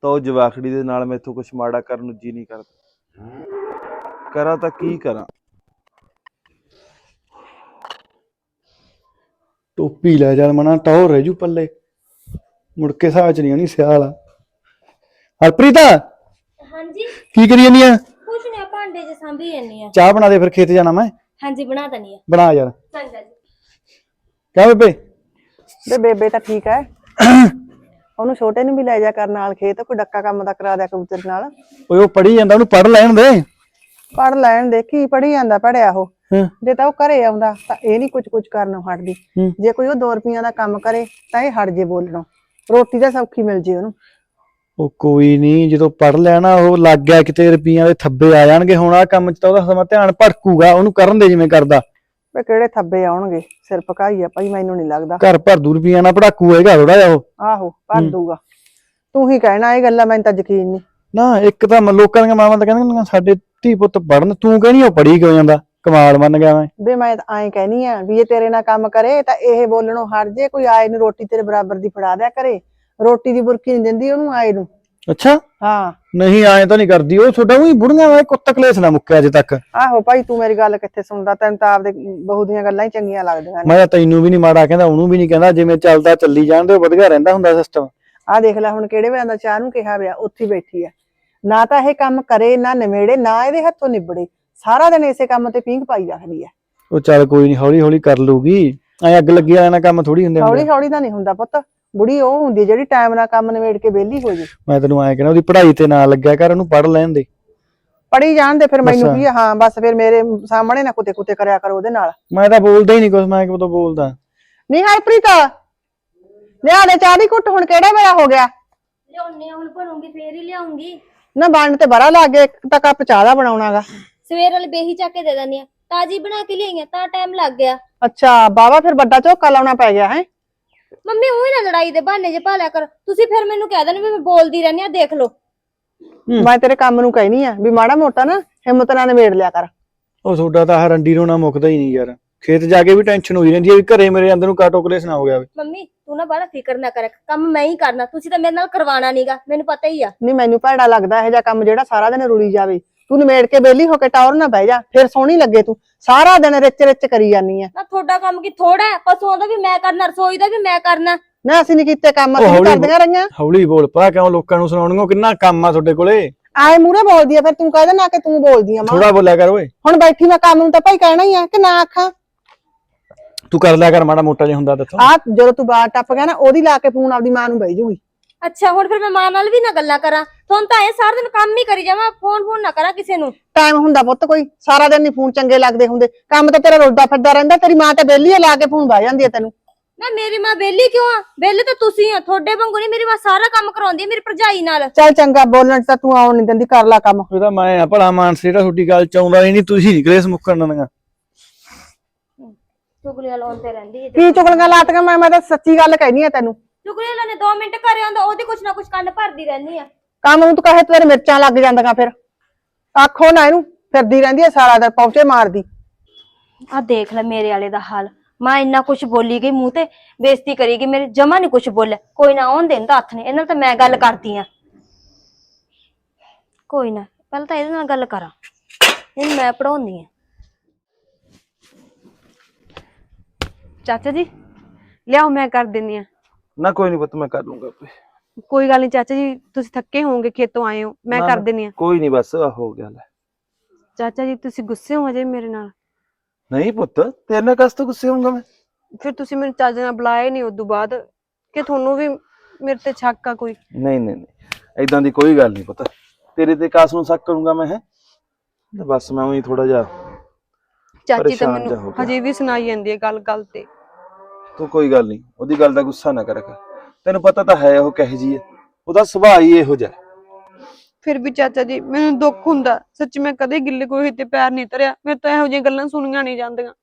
ਤਾਂ ਉਹ ਜਵਾਖੜੀ ਦੇ ਨਾਲ ਮੈਥੋਂ ਕੁਝ ਮਾੜਾ ਕਰਨ ਨੂੰ ਜੀ ਨਹੀਂ ਕਰਦਾ। ਕਰਾਂ ਤਾਂ ਕੀ ਕਰਾਂ? ਟੋਪੀ ਲੈ ਜਾ ਮਨਾ ਟੌਰ ਰਹਿ ਜੂ ਪੱਲੇ। ਮੁੜ ਕੇ ਸਾਹ ਚ ਨਹੀਂ ਆਉਣੀ ਸਿਆਲ ਆ। ਹਰਪ੍ਰੀਤ! ਹਾਂਜੀ। ਕੀ ਕਰੀ ਜਾਨੀ ਆ? ਕੁਛ ਨਹੀਂ ਭਾਂਡੇ ਚ ਸਾਂਭੀ ਜੰਨੀ ਆ। ਚਾਹ ਬਣਾ ਦੇ ਫਿਰ ਖੇਤ ਜਾਣਾ ਮੈਂ। ਹਾਂਜੀ ਬਣਾ ਦਨੀ ਆ। ਬਣਾ ਯਾਰ। ਚੰਗਾ ਜੀ। ਕਿਆ ਬੇਬੇ? ਤੇ ਬੇਬੇ ਤਾਂ ਠੀਕ ਹੈ ਉਹਨੂੰ ਛੋਟੇ ਨੂੰ ਵੀ ਲੈ ਜਾ ਕਰ ਨਾਲ ਖੇਤ ਕੋਈ ਡੱਕਾ ਕੰਮ ਦਾ ਕਰਾ ਦਿਆ ਕਰੂ ਤੇਰੇ ਨਾਲ। ਓਏ ਉਹ ਪੜੀ ਜਾਂਦਾ ਉਹਨੂੰ ਪੜ ਲੈਣ ਦੇ। ਪੜ ਲੈਣ ਦੇ ਕੀ ਪੜੀ ਜਾਂਦਾ ਪੜਿਆ ਉਹ। ਜੇ ਤਾਂ ਉਹ ਘਰੇ ਆਉਂਦਾ ਤਾਂ ਇਹ ਨਹੀਂ ਕੁਝ ਕੁਝ ਕਰਨੋਂ ਹਟਦੀ। ਜੇ ਕੋਈ ਉਹ 2 ਰੁਪਈਆਂ ਦਾ ਕੰਮ ਕਰੇ ਤਾਂ ਇਹ ਹਟ ਜੇ ਬੋਲਣੋਂ। ਰੋਟੀ ਤਾਂ ਸੌਖੀ ਮਿਲ ਜੇ ਉਹਨੂੰ। ਉਹ ਕੋਈ ਨਹੀਂ ਜਦੋਂ ਪੜ ਲੈਣਾ ਉਹ ਲੱਗ ਗਿਆ ਕਿਤੇ ਰੁਪਈਆਂ ਦੇ ਥੱਬੇ ਆ ਜਾਣਗੇ। ਹੁਣ ਆ ਕੰਮ 'ਚ ਤਾਂ ਉਹਦਾ ਸਮਾਂ ਧਿਆਨ ਭਟਕੂਗਾ ਉਹਨੂੰ ਕਰਨ ਦੇ ਜਿਵੇਂ ਕਰਦਾ। ਵੇ ਕਿਹੜੇ ਥੱਬੇ ਆਉਣਗੇ? ਸਿਰ ਪਕਾਈ ਆ ਭਾਈ ਮੈਨੂੰ ਨਹੀਂ ਲੱਗਦਾ। ਘਰ ਭਰ ਦੂ ਰੁਪਈਆਂ ਨਾਲ ਪੜਾਕੂ ਹੋਏਗਾ ਥੋੜਾ ਜਿਹਾ ਉਹ। ਆਹੋ ਭਰ ਦੂਗਾ ਤੂੰ ਹੀ ਕਹਿਣਾ ਇਹ ਗੱਲਾਂ ਮੈਨੂੰ ਤਾਂ ਯਕੀਨ ਨਹੀਂ ਨਾ ਇੱਕ ਤਾਂ ਲੋਕਾਂ ਦੀਆਂ ਮਾਵਾਂ ਤਾਂ ਕਹਿੰਦੀਆਂ ਹੁੰਦੀਆਂ, ਸਾਡੇ ਧੀ ਪੁੱਤ ਪੜਨ ਤੂੰ ਕਹਿੰਦੀ ਉਹ ਪੜੀ ਕਿਉਂ ਜਾਂਦਾ? ਕਮਾਲ ਮੰਨ ਗਿਆ ਮੈਂ। ਵੇ ਮੈਂ ਤਾਂ ਐਂ ਕਹਿਨੀ ਆ ਵੀ ਇਹ ਤੇਰੇ ਨਾਲ ਕੰਮ ਕਰੇ ਤਾਂ ਇਹ ਬੋਲਣੋਂ ਹਟ ਜੇ ਕੋਈ ਆਏ ਨੂੰ ਰੋਟੀ ਤੇਰੇ ਬਰਾਬਰ ਦੀ ਫੜਾ ਦਿਆ ਕਰੇ। ਰੋਟੀ ਦੀ ਬੁਰਕੀ ਨਹੀਂ ਦਿੰਦੀ ਉਹਨੂੰ ਆਏ ਨੂੰ। ਅੱਛਾ? ਹਾਂ। ਨਹੀਂ ਐਂ ਤਾਂ ਨਹੀਂ ਕਰਦੀ। ਉਹ ਛੋਟਾ ਉਹੀ ਬੁੜੀਆਂ ਵਾਲੇ ਕੁੱਤ ਕਲੇਸ਼ ਨਾ ਮੁੱਕਿਆ ਅਜੇ ਤੱਕ। ਆਹੋ ਭਾਈ ਤੂੰ ਮੇਰੀ ਗੱਲ ਕਿੱਥੇ ਸੁਣਦਾ? ਤੈਨੂੰ ਤਾਂ ਆਪਦੇ ਬਹੂ ਦੀਆਂ ਗੱਲਾਂ ਹੀ ਚੰਗੀਆਂ ਲੱਗਦੀਆਂ ਨੇ। ਮੈਂ ਤਾਂ ਤੈਨੂੰ ਵੀ ਨਹੀਂ ਮਾੜਾ ਕਹਿੰਦਾ ਉਹਨੂੰ ਵੀ ਨਹੀਂ ਕਹਿੰਦਾ ਜਿਵੇਂ ਚੱਲਦਾ ਚੱਲੀ ਜਾਂਦੇ ਵਧੀਆ ਰਹਿੰਦਾ ਹੁੰਦਾ ਸਿਸਟਮ ਆਹ ਦੇਖ ਲੈ ਹੁਣ ਕਿਹੜੇ ਵੇਲੇ ਦਾ ਚਾਹ ਨੂੰ ਕਿਹਾ ਵਿਆ ਉੱਥੇ ਹੀ ਬੈਠੀ ਆ। ਨਾ ਤਾਂ ਇਹ ਕੰਮ ਕਰੇ ਨਾ ਨਿਮੇੜੇ ਨਾ ਇਹਦੇ ਹੱਥੋਂ ਨਿਬੜੇ। ਸਾਰਾ ਦਿਨ ਇਸੇ ਕੰਮ ਤੇ ਪੀਂਘ ਪਾਈ ਰੱਖਦੀ ਆ। ਉਹ ਚੱਲ ਕੋਈ ਨਹੀਂ ਹੌਲੀ ਹੌਲੀ ਕਰ ਲੂਗੀ ਐ ਅੱਗ ਲੱਗੀ ਨਾਲ ਕੰਮ ਥੋੜੀ ਹੁੰਦੇ ਹੌਲੀ ਹੌਲੀ ਤਾਂ ਨਹੀਂ ਹੁੰਦਾ ਪੁੱਤ। ਬੁੜੀ ਉਹ ਹੁੰਦੀ ਜਿਹੜੀ ਟਾਈਮ ਨਾਲ ਕੰਮ ਨਿਬੇੜ ਕੇ ਵਿਹਲੀ ਹੋ ਜੇ। ਮੈਂ ਤੈਨੂੰ ਐਂ ਕਹਿੰਦਾ ਉਹਦੀ ਪੜ੍ਹਾਈ ਤੇ ਨਾ ਲੱਗਿਆ ਕਰ ਉਹਨੂੰ ਪੜ੍ਹ ਲੈਣ ਦੇ। ਪੜੀ ਜਾਣ ਦੇ ਫਿਰ ਮੈਨੂੰ ਬਸ। ਕੀ ਆ, ਹਾਂ ਬਸ ਫਿਰ ਮੇਰੇ ਸਾਹਮਣੇ ਨਾ ਕੁੱਤੇ ਕੁੱਤੇ ਕਰਿਆ ਕਰੋ ਉਹਦੇ ਨਾਲ। ਮੈਂ ਤਾਂ ਬੋਲਦਾ ਹੀ ਨਹੀਂ ਕੁਛ ਮੈਂ ਕਿਦੋਂ ਬੋਲਦਾ? ਨਹੀਂ ਹਰਪ੍ਰੀਤ ਲਿਆ ਦੇ ਚਾਹ ਦੀ ਘੁੱਟ ਹੁਣ ਕਿਹੜਾ ਵੇਲਾ ਹੋ ਗਿਆ? ਲਿਆਉਣੀ ਹੁਣ ਬਣੂਗੀ ਫੇਰ ਹੀ ਲਿਆਉਂਗੀ। ਨਾ ਬਣਨ ਤੇ ਬੜਾ ਲੱਗ ਗਿਆ ਇੱਕ ਤਾਂ ਕੱਪ ਚਾਹ ਦਾ ਬਣਾਉਣਾਗਾ। ਸਵੇਰ ਵਾਲੀ ਬੇਹੀ ਚੱਕ ਕੇ ਦੇ ਦਿੰਦੀ ਆ। ਤਾਜੀ ਬਣਾ ਕੇ ਲਿਆਈਆਂ ਤਾਂ ਟਾਈਮ ਲੱਗ ਗਿਆ। ਅੱਛਾ ਬਾਵਾ ਫਿਰ ਵੱਡਾ ਝੋਕਾ ਲਾਉਣਾ ਪੈ ਗਿਆ ਹੈ? ਮੰਮੀ ਉਹ ਨਾ ਲੜਾਈ ਦੇ ਬਹਾਨੇ ਜੇ ਭਾਲਿਆ ਕਰ। ਤੁਸੀਂ ਫਿਰ ਮੈਨੂੰ ਕਹਿ ਦੇਣਾ ਵੀ ਮੈਂ ਬੋਲਦੀ ਰਹਿੰਦੀ ਆ ਦੇਖ ਲਓ। ਮੈਂ ਤੇਰੇ ਕੰਮ ਨੂੰ ਕਹਿਨੀ ਆ ਵੀ ਮਾੜਾ ਮੋਟਾ ਨਾ ਹਿੰਮਤ ਨਾਲ ਨਿਬੇੜ ਲਿਆ ਕਰ। ਉਹ ਤੁਹਾਡਾ ਤਾਂ ਹਰੰਡੀ ਰੋਣਾ ਮੁੱਕਦਾ ਹੀ ਨਹੀਂ ਯਾਰ। ਖੇਤ ਜਾ ਕੇ ਵੀ ਟੈਨਸ਼ਨ ਹੋਈ ਰਹਿੰਦੀ ਹੈ ਵੀ ਘਰੇ ਮੇਰੇ ਅੰਦਰ ਨੂੰ ਕਾਟੋ ਕਲੇਸ਼ ਨਾ ਹੋ ਗਿਆ ਵੇ ਮੰਮੀ ਤੂੰ ਨਾ ਬੜਾ ਫਿਕਰ ਨਾ ਕਰ ਕੰਮ ਮੈਂ ਹੀ ਕਰਨਾ ਤੁਸੀਂ ਤਾਂ ਮੇਰੇ ਨਾਲ ਕਰਵਾਣਾ ਨਹੀਂਗਾ ਮੈਨੂੰ ਪਤਾ ਹੀ ਆ। ਨਹੀਂ ਮੈਨੂੰ ਭੈੜਾ ਲੱਗਦਾ ਇਹ ਜਿਹਾ ਕੰਮ ਜਿਹੜਾ ਸਾਰਾ ਦਿਨ ਰੁਲੀ ਜਾਵੇ। ਤੂੰ ਨਿਬੇੜ ਕੇ ਬੇਲੀ ਹੋ ਕੇ ਟੌਰ ਨਾ ਬਹਿ ਜਾ ਫਿਰ ਸੋਹਣੀ ਲੱਗੇ ਤੂੰ। ਸਾਰਾ ਦਿਨ ਰਿੱਚ ਰਿੱਚ ਕਰੀ ਜਾਨੀ ਆ। ਨਾ ਤੁਹਾਡਾ ਕੰਮ ਕੀ ਥੋੜਾ ਹੈ? ਪਸ਼ੂਆਂ ਦਾ ਵੀ ਮੈਂ ਕਰਨਾ ਰਸੋਈ ਦਾ ਵੀ ਮੈਂ ਕਰਨਾ। ਨਾ ਅਸੀਂ ਨਹੀਂ ਕੀਤੇ ਕੰਮ ਉਹ ਅਸੀਂ ਹੌਲੀ ਕਰਦੀਆਂ ਰਹੀਆਂ। ਹੌਲੀ ਬੋਲ ਪਾ ਕਿਉਂ ਲੋਕਾਂ ਨੂੰ ਸੁਣਾਉਣੀਆਂ? ਕਿੰਨਾ ਕੰਮ ਆ ਤੁਹਾਡੇ ਕੋਲੇ? ਆਏ ਮੂਰੇ ਬੋਲਦੀ ਆ ਫਿਰ ਤੂੰ ਕਹਿ ਨਾ ਕਿ ਤੂੰ ਬੋਲਦੀ ਆ ਮਾਂ। ਥੋੜਾ ਬੋਲਿਆ ਕਰ ਓਏ। ਹੁਣ ਬੈਠੀ ਮੈਂ ਕੰਮ ਨੂੰ ਤਾਂ ਭਾਈ ਕਹਿਣਾ ਹੀ ਆ ਕਿ ਨਾ ਆਖਾਂ। ਤੂੰ ਕਰ ਲਿਆ ਕਰ ਮਾੜਾ ਮੋਟਾ ਜਿਹਾ ਹੁੰਦਾ ਦੱਸੋ ਆ ਜਦੋਂ ਤੂੰ ਬਾਹਰ ਟੱਪ ਗਿਆ ਨਾ ਉਹਦੀ ਲਾ ਕੇ ਫੋਨ ਆਪਦੀ ਮਾਂ ਨੂੰ ਭੇਜ ਜੂਗੀ ਅੱਛਾ ਹੁਣ ਫਿਰ ਮੈਂ ਮਾਂ ਨਾਲ ਵੀ ਨਾ ਗੱਲਾਂ ਕਰਾਂ। ਤੁਹਾਨੂੰ ਤਾਂ ਇਹ ਸਾਰਾ ਦਿਨ ਕੰਮ ਹੀ ਕਰੀ ਜਾਵਾਂ ਫੋਨ ਫੋਨ ਨਾ ਕਰਾਂ ਕਿਸੇ ਨੂੰ। ਟਾਈਮ ਹੁੰਦਾ ਪੁੱਤ ਕੋਈ ਸਾਰਾ ਦਿਨ ਨਹੀਂ ਫੋਨ ਚੰਗੇ ਲੱਗਦੇ ਹੁੰਦੇ। ਕੰਮ ਤਾਂ ਤੇਰਾ ਰੁਲਦਾ ਫਿਰਦਾ ਰਹਿੰਦਾ ਤੇਰੀ ਮਾਂ ਤੇ ਬੇਲੀ ਲਾ ਕੇ ਫੋਨ ਬਾ ਜਾਂਦੀ ਆ ਤੈਨੂੰ। ਨਾ ਮੇਰੀ ਮਾਂ ਬੇਲੀ ਕਿਉਂ ਆ? ਬੇਲੀ ਤਾਂ ਤੁਸੀਂ ਆ ਤੁਹਾਡੇ ਵਾਂਗੂ ਨਹੀਂ ਮੇਰੀ ਮਾਂ ਸਾਰਾ ਕੰਮ ਕਰਾਉਂਦੀ ਮੇਰੀ ਭਰਜਾਈ ਨਾਲ। ਚੱਲ ਚੰਗਾ ਬੋਲਣ ਚ ਤਾਂ ਤੂੰ ਆਉਣ ਨਹੀਂ ਦਿੰਦੀ ਕਰ ਲਾ ਕੰਮ। ਇਹਦਾ ਮੈਂ ਆ ਭਲਾ ਮਾਨਸ ਜਿਹੜਾ ਤੁਹਾਡੀ ਗੱਲ ਚ ਆਉਂਦਾ ਹੀ ਨਹੀਂ ਤੁਸੀਂ ਨਹੀਂ ਕਲੇਸ਼ ਮੁੱਕਣ ਦਿੰਦੀਆਂ। ਚੁਗਲੀਆਂ ਲਾਉਣ ਤੇ ਰਹਿੰਦੀ ਹੈ ਕੀ ਚੁਗਲੀਆਂ ਲਾਤੀਆਂ? ਮੈਂ ਮੈਂ ਤਾਂ ਸੱਚੀ ਗੱਲ ਕਹਿਨੀ ਆ ਤੈਨੂੰ। ਚੁਗਲੀਆਂ ਲਾਉਣੇ 2 ਮਿੰਟ ਘਰੇ ਆਉਂਦਾ ਉਹਦੀ ਕੁਛ ਨਾ ਕੁਛ ਕੰਨ ਭਰਦੀ ਰਹਿੰਦੀ ਆ। ਕੰਮ ਨੂੰ ਤੂੰ ਕਹੇ ਤੇਰੇ ਮਿਰਚਾਂ ਲੱਗ ਜਾਂਦੀਆਂ ਫਿਰ। ਆਖੋ ਨਾ ਇਹਨੂੰ ਫਿਰਦੀ ਰਹਿੰਦੀ ਆ ਸਾਰਾ ਦਿਨ ਪੌਂਚੇ ਮਾਰਦੀ। ਆ ਦੇਖ ਲੈ ਮੇਰੇ ਵਾਲੇ ਦਾ ਹਾਲ। ਮਾਂ ਇੰਨਾ ਕੁਛ ਬੋਲੀ ਗਈ ਮੂੰਹ ਤੇ ਬੇਇੱਜ਼ਤੀ ਕਰੀ ਗਈ ਮੇਰੇ ਜਮਾ ਨਹੀਂ ਕੁਛ ਬੋਲਿਆ। ਕੋਈ ਨਾ ਆਉਣ ਦੇਣ ਹੱਥ ਨੇ। ਇਹਨਾਂ ਨਾਲ ਤਾਂ ਮੈਂ ਗੱਲ ਕਰਦੀ ਆ। ਕੋਈ ਨਾ ਪਹਿਲਾਂ ਤਾਂ ਇਹਦੇ ਨਾਲ ਗੱਲ ਕਰਾਂ। ਇਹਨੂੰ ਮੈਂ ਪੜਾਉਂਦੀ ਆ। ਚਾਚਾ ਜੀ ਲਿਆਓ ਮੈਂ ਕਰ ਦਿੰਨੀ ਆ। ਨਾ ਕੋਈ ਨਹੀਂ ਪੁੱਤ ਮੈਂ ਕਰ ਲੂੰਗਾ ਆਪੇ। ਕੋਈ ਗੱਲ ਨਹੀਂ ਚਾਚਾ ਜੀ ਤੁਸੀਂ ਥੱਕੇ ਹੋਵੋਗੇ ਖੇਤੋਂ ਆਏ ਹੋ ਮੈਂ ਨਾ, ਕਰ ਨਾ। ਦਿੰਨੀ ਆ। ਕੋਈ ਨਹੀਂ ਬਸ ਆਹ ਹੋ ਗਿਆ ਲੈ। ਚਾਚਾ ਜੀ ਤੁਸੀਂ ਗੁੱਸੇ ਹੋ ਅਜੇ ਮੇਰੇ ਨਾਲ? ਨਹੀਂ ਪੁੱਤ ਤੇਰੇ ਨਾਲ ਕਸ ਤੋਂ ਗੁੱਸੇ ਹੋਊਂਗਾ ਮੈਂ? ਫਿਰ ਤੁਸੀਂ ਮੈਨੂੰ ਚੱਜ ਨਾਲ ਬੁਲਾਏ ਨਹੀਂ ਉਦੋਂ ਬਾਅਦ ਕਿ ਤੁਹਾਨੂੰ ਵੀ ਮੇਰੇ ਤੇ ਸ਼ੱਕ ਆ ਕੋਈ? ਨਹੀਂ ਨਹੀਂ ਨਹੀਂ ਇਦਾਂ ਦੀ ਕੋਈ ਗੱਲ ਨਹੀਂ ਪੁੱਤ। ਤੇਰੇ ਤੇ ਕਾਸ ਨੂੰ ਸ਼ੱਕ ਕਰੂੰਗਾ ਮੈਂ ਹੈ? ਬਸ ਮੈਂ ਉਹੀ ਥੋੜਾ ਜਿਹਾ ਚਾਚੀ ਤਾਂ ਪਰੇਸ਼ਾਨ ਜਿਹਾ ਹੋ ਮੈਨੂੰ ਗਿਆ। ਹਜੇ ਵੀ ਸੁਣਾਈ ਜਾਂਦੀ ਹੈ ਗੱਲ ਗੱਲ ਤੇ। ਤੂੰ ਕੋਈ ਗੱਲ ਨਹੀਂ ਉਹਦੀ ਗੱਲ ਦਾ ਗੁੱਸਾ ਨਾ ਕਰ ਕਰ। ਤੈਨੂੰ ਪਤਾ ਤਾਂ ਹੈ ਉਹ ਕਹੇ ਜੀ ਹੈ। ਉਹਦਾ ਸੁਭਾਅ ਹੀ ਇਹੋ ਜਿਹਾ ਹੈ। ਫਿਰ ਵੀ ਚਾਚਾ ਜੀ ਮੈਨੂੰ ਦੁੱਖ ਹੁੰਦਾ। ਸੱਚ ਮੈਂ ਕਦੇ ਗਿੱਲੇ ਕੋਈ ਤੇ ਪੈਰ ਨਹੀਂ ਧਰਿਆ। ਮੇਰੇ ਤਾਂ ਇਹੋ ਜਿਹੀਆਂ ਗੱਲਾਂ ਸੁਣੀਆਂ ਨਹੀਂ ਜਾਂਦੀਆਂ।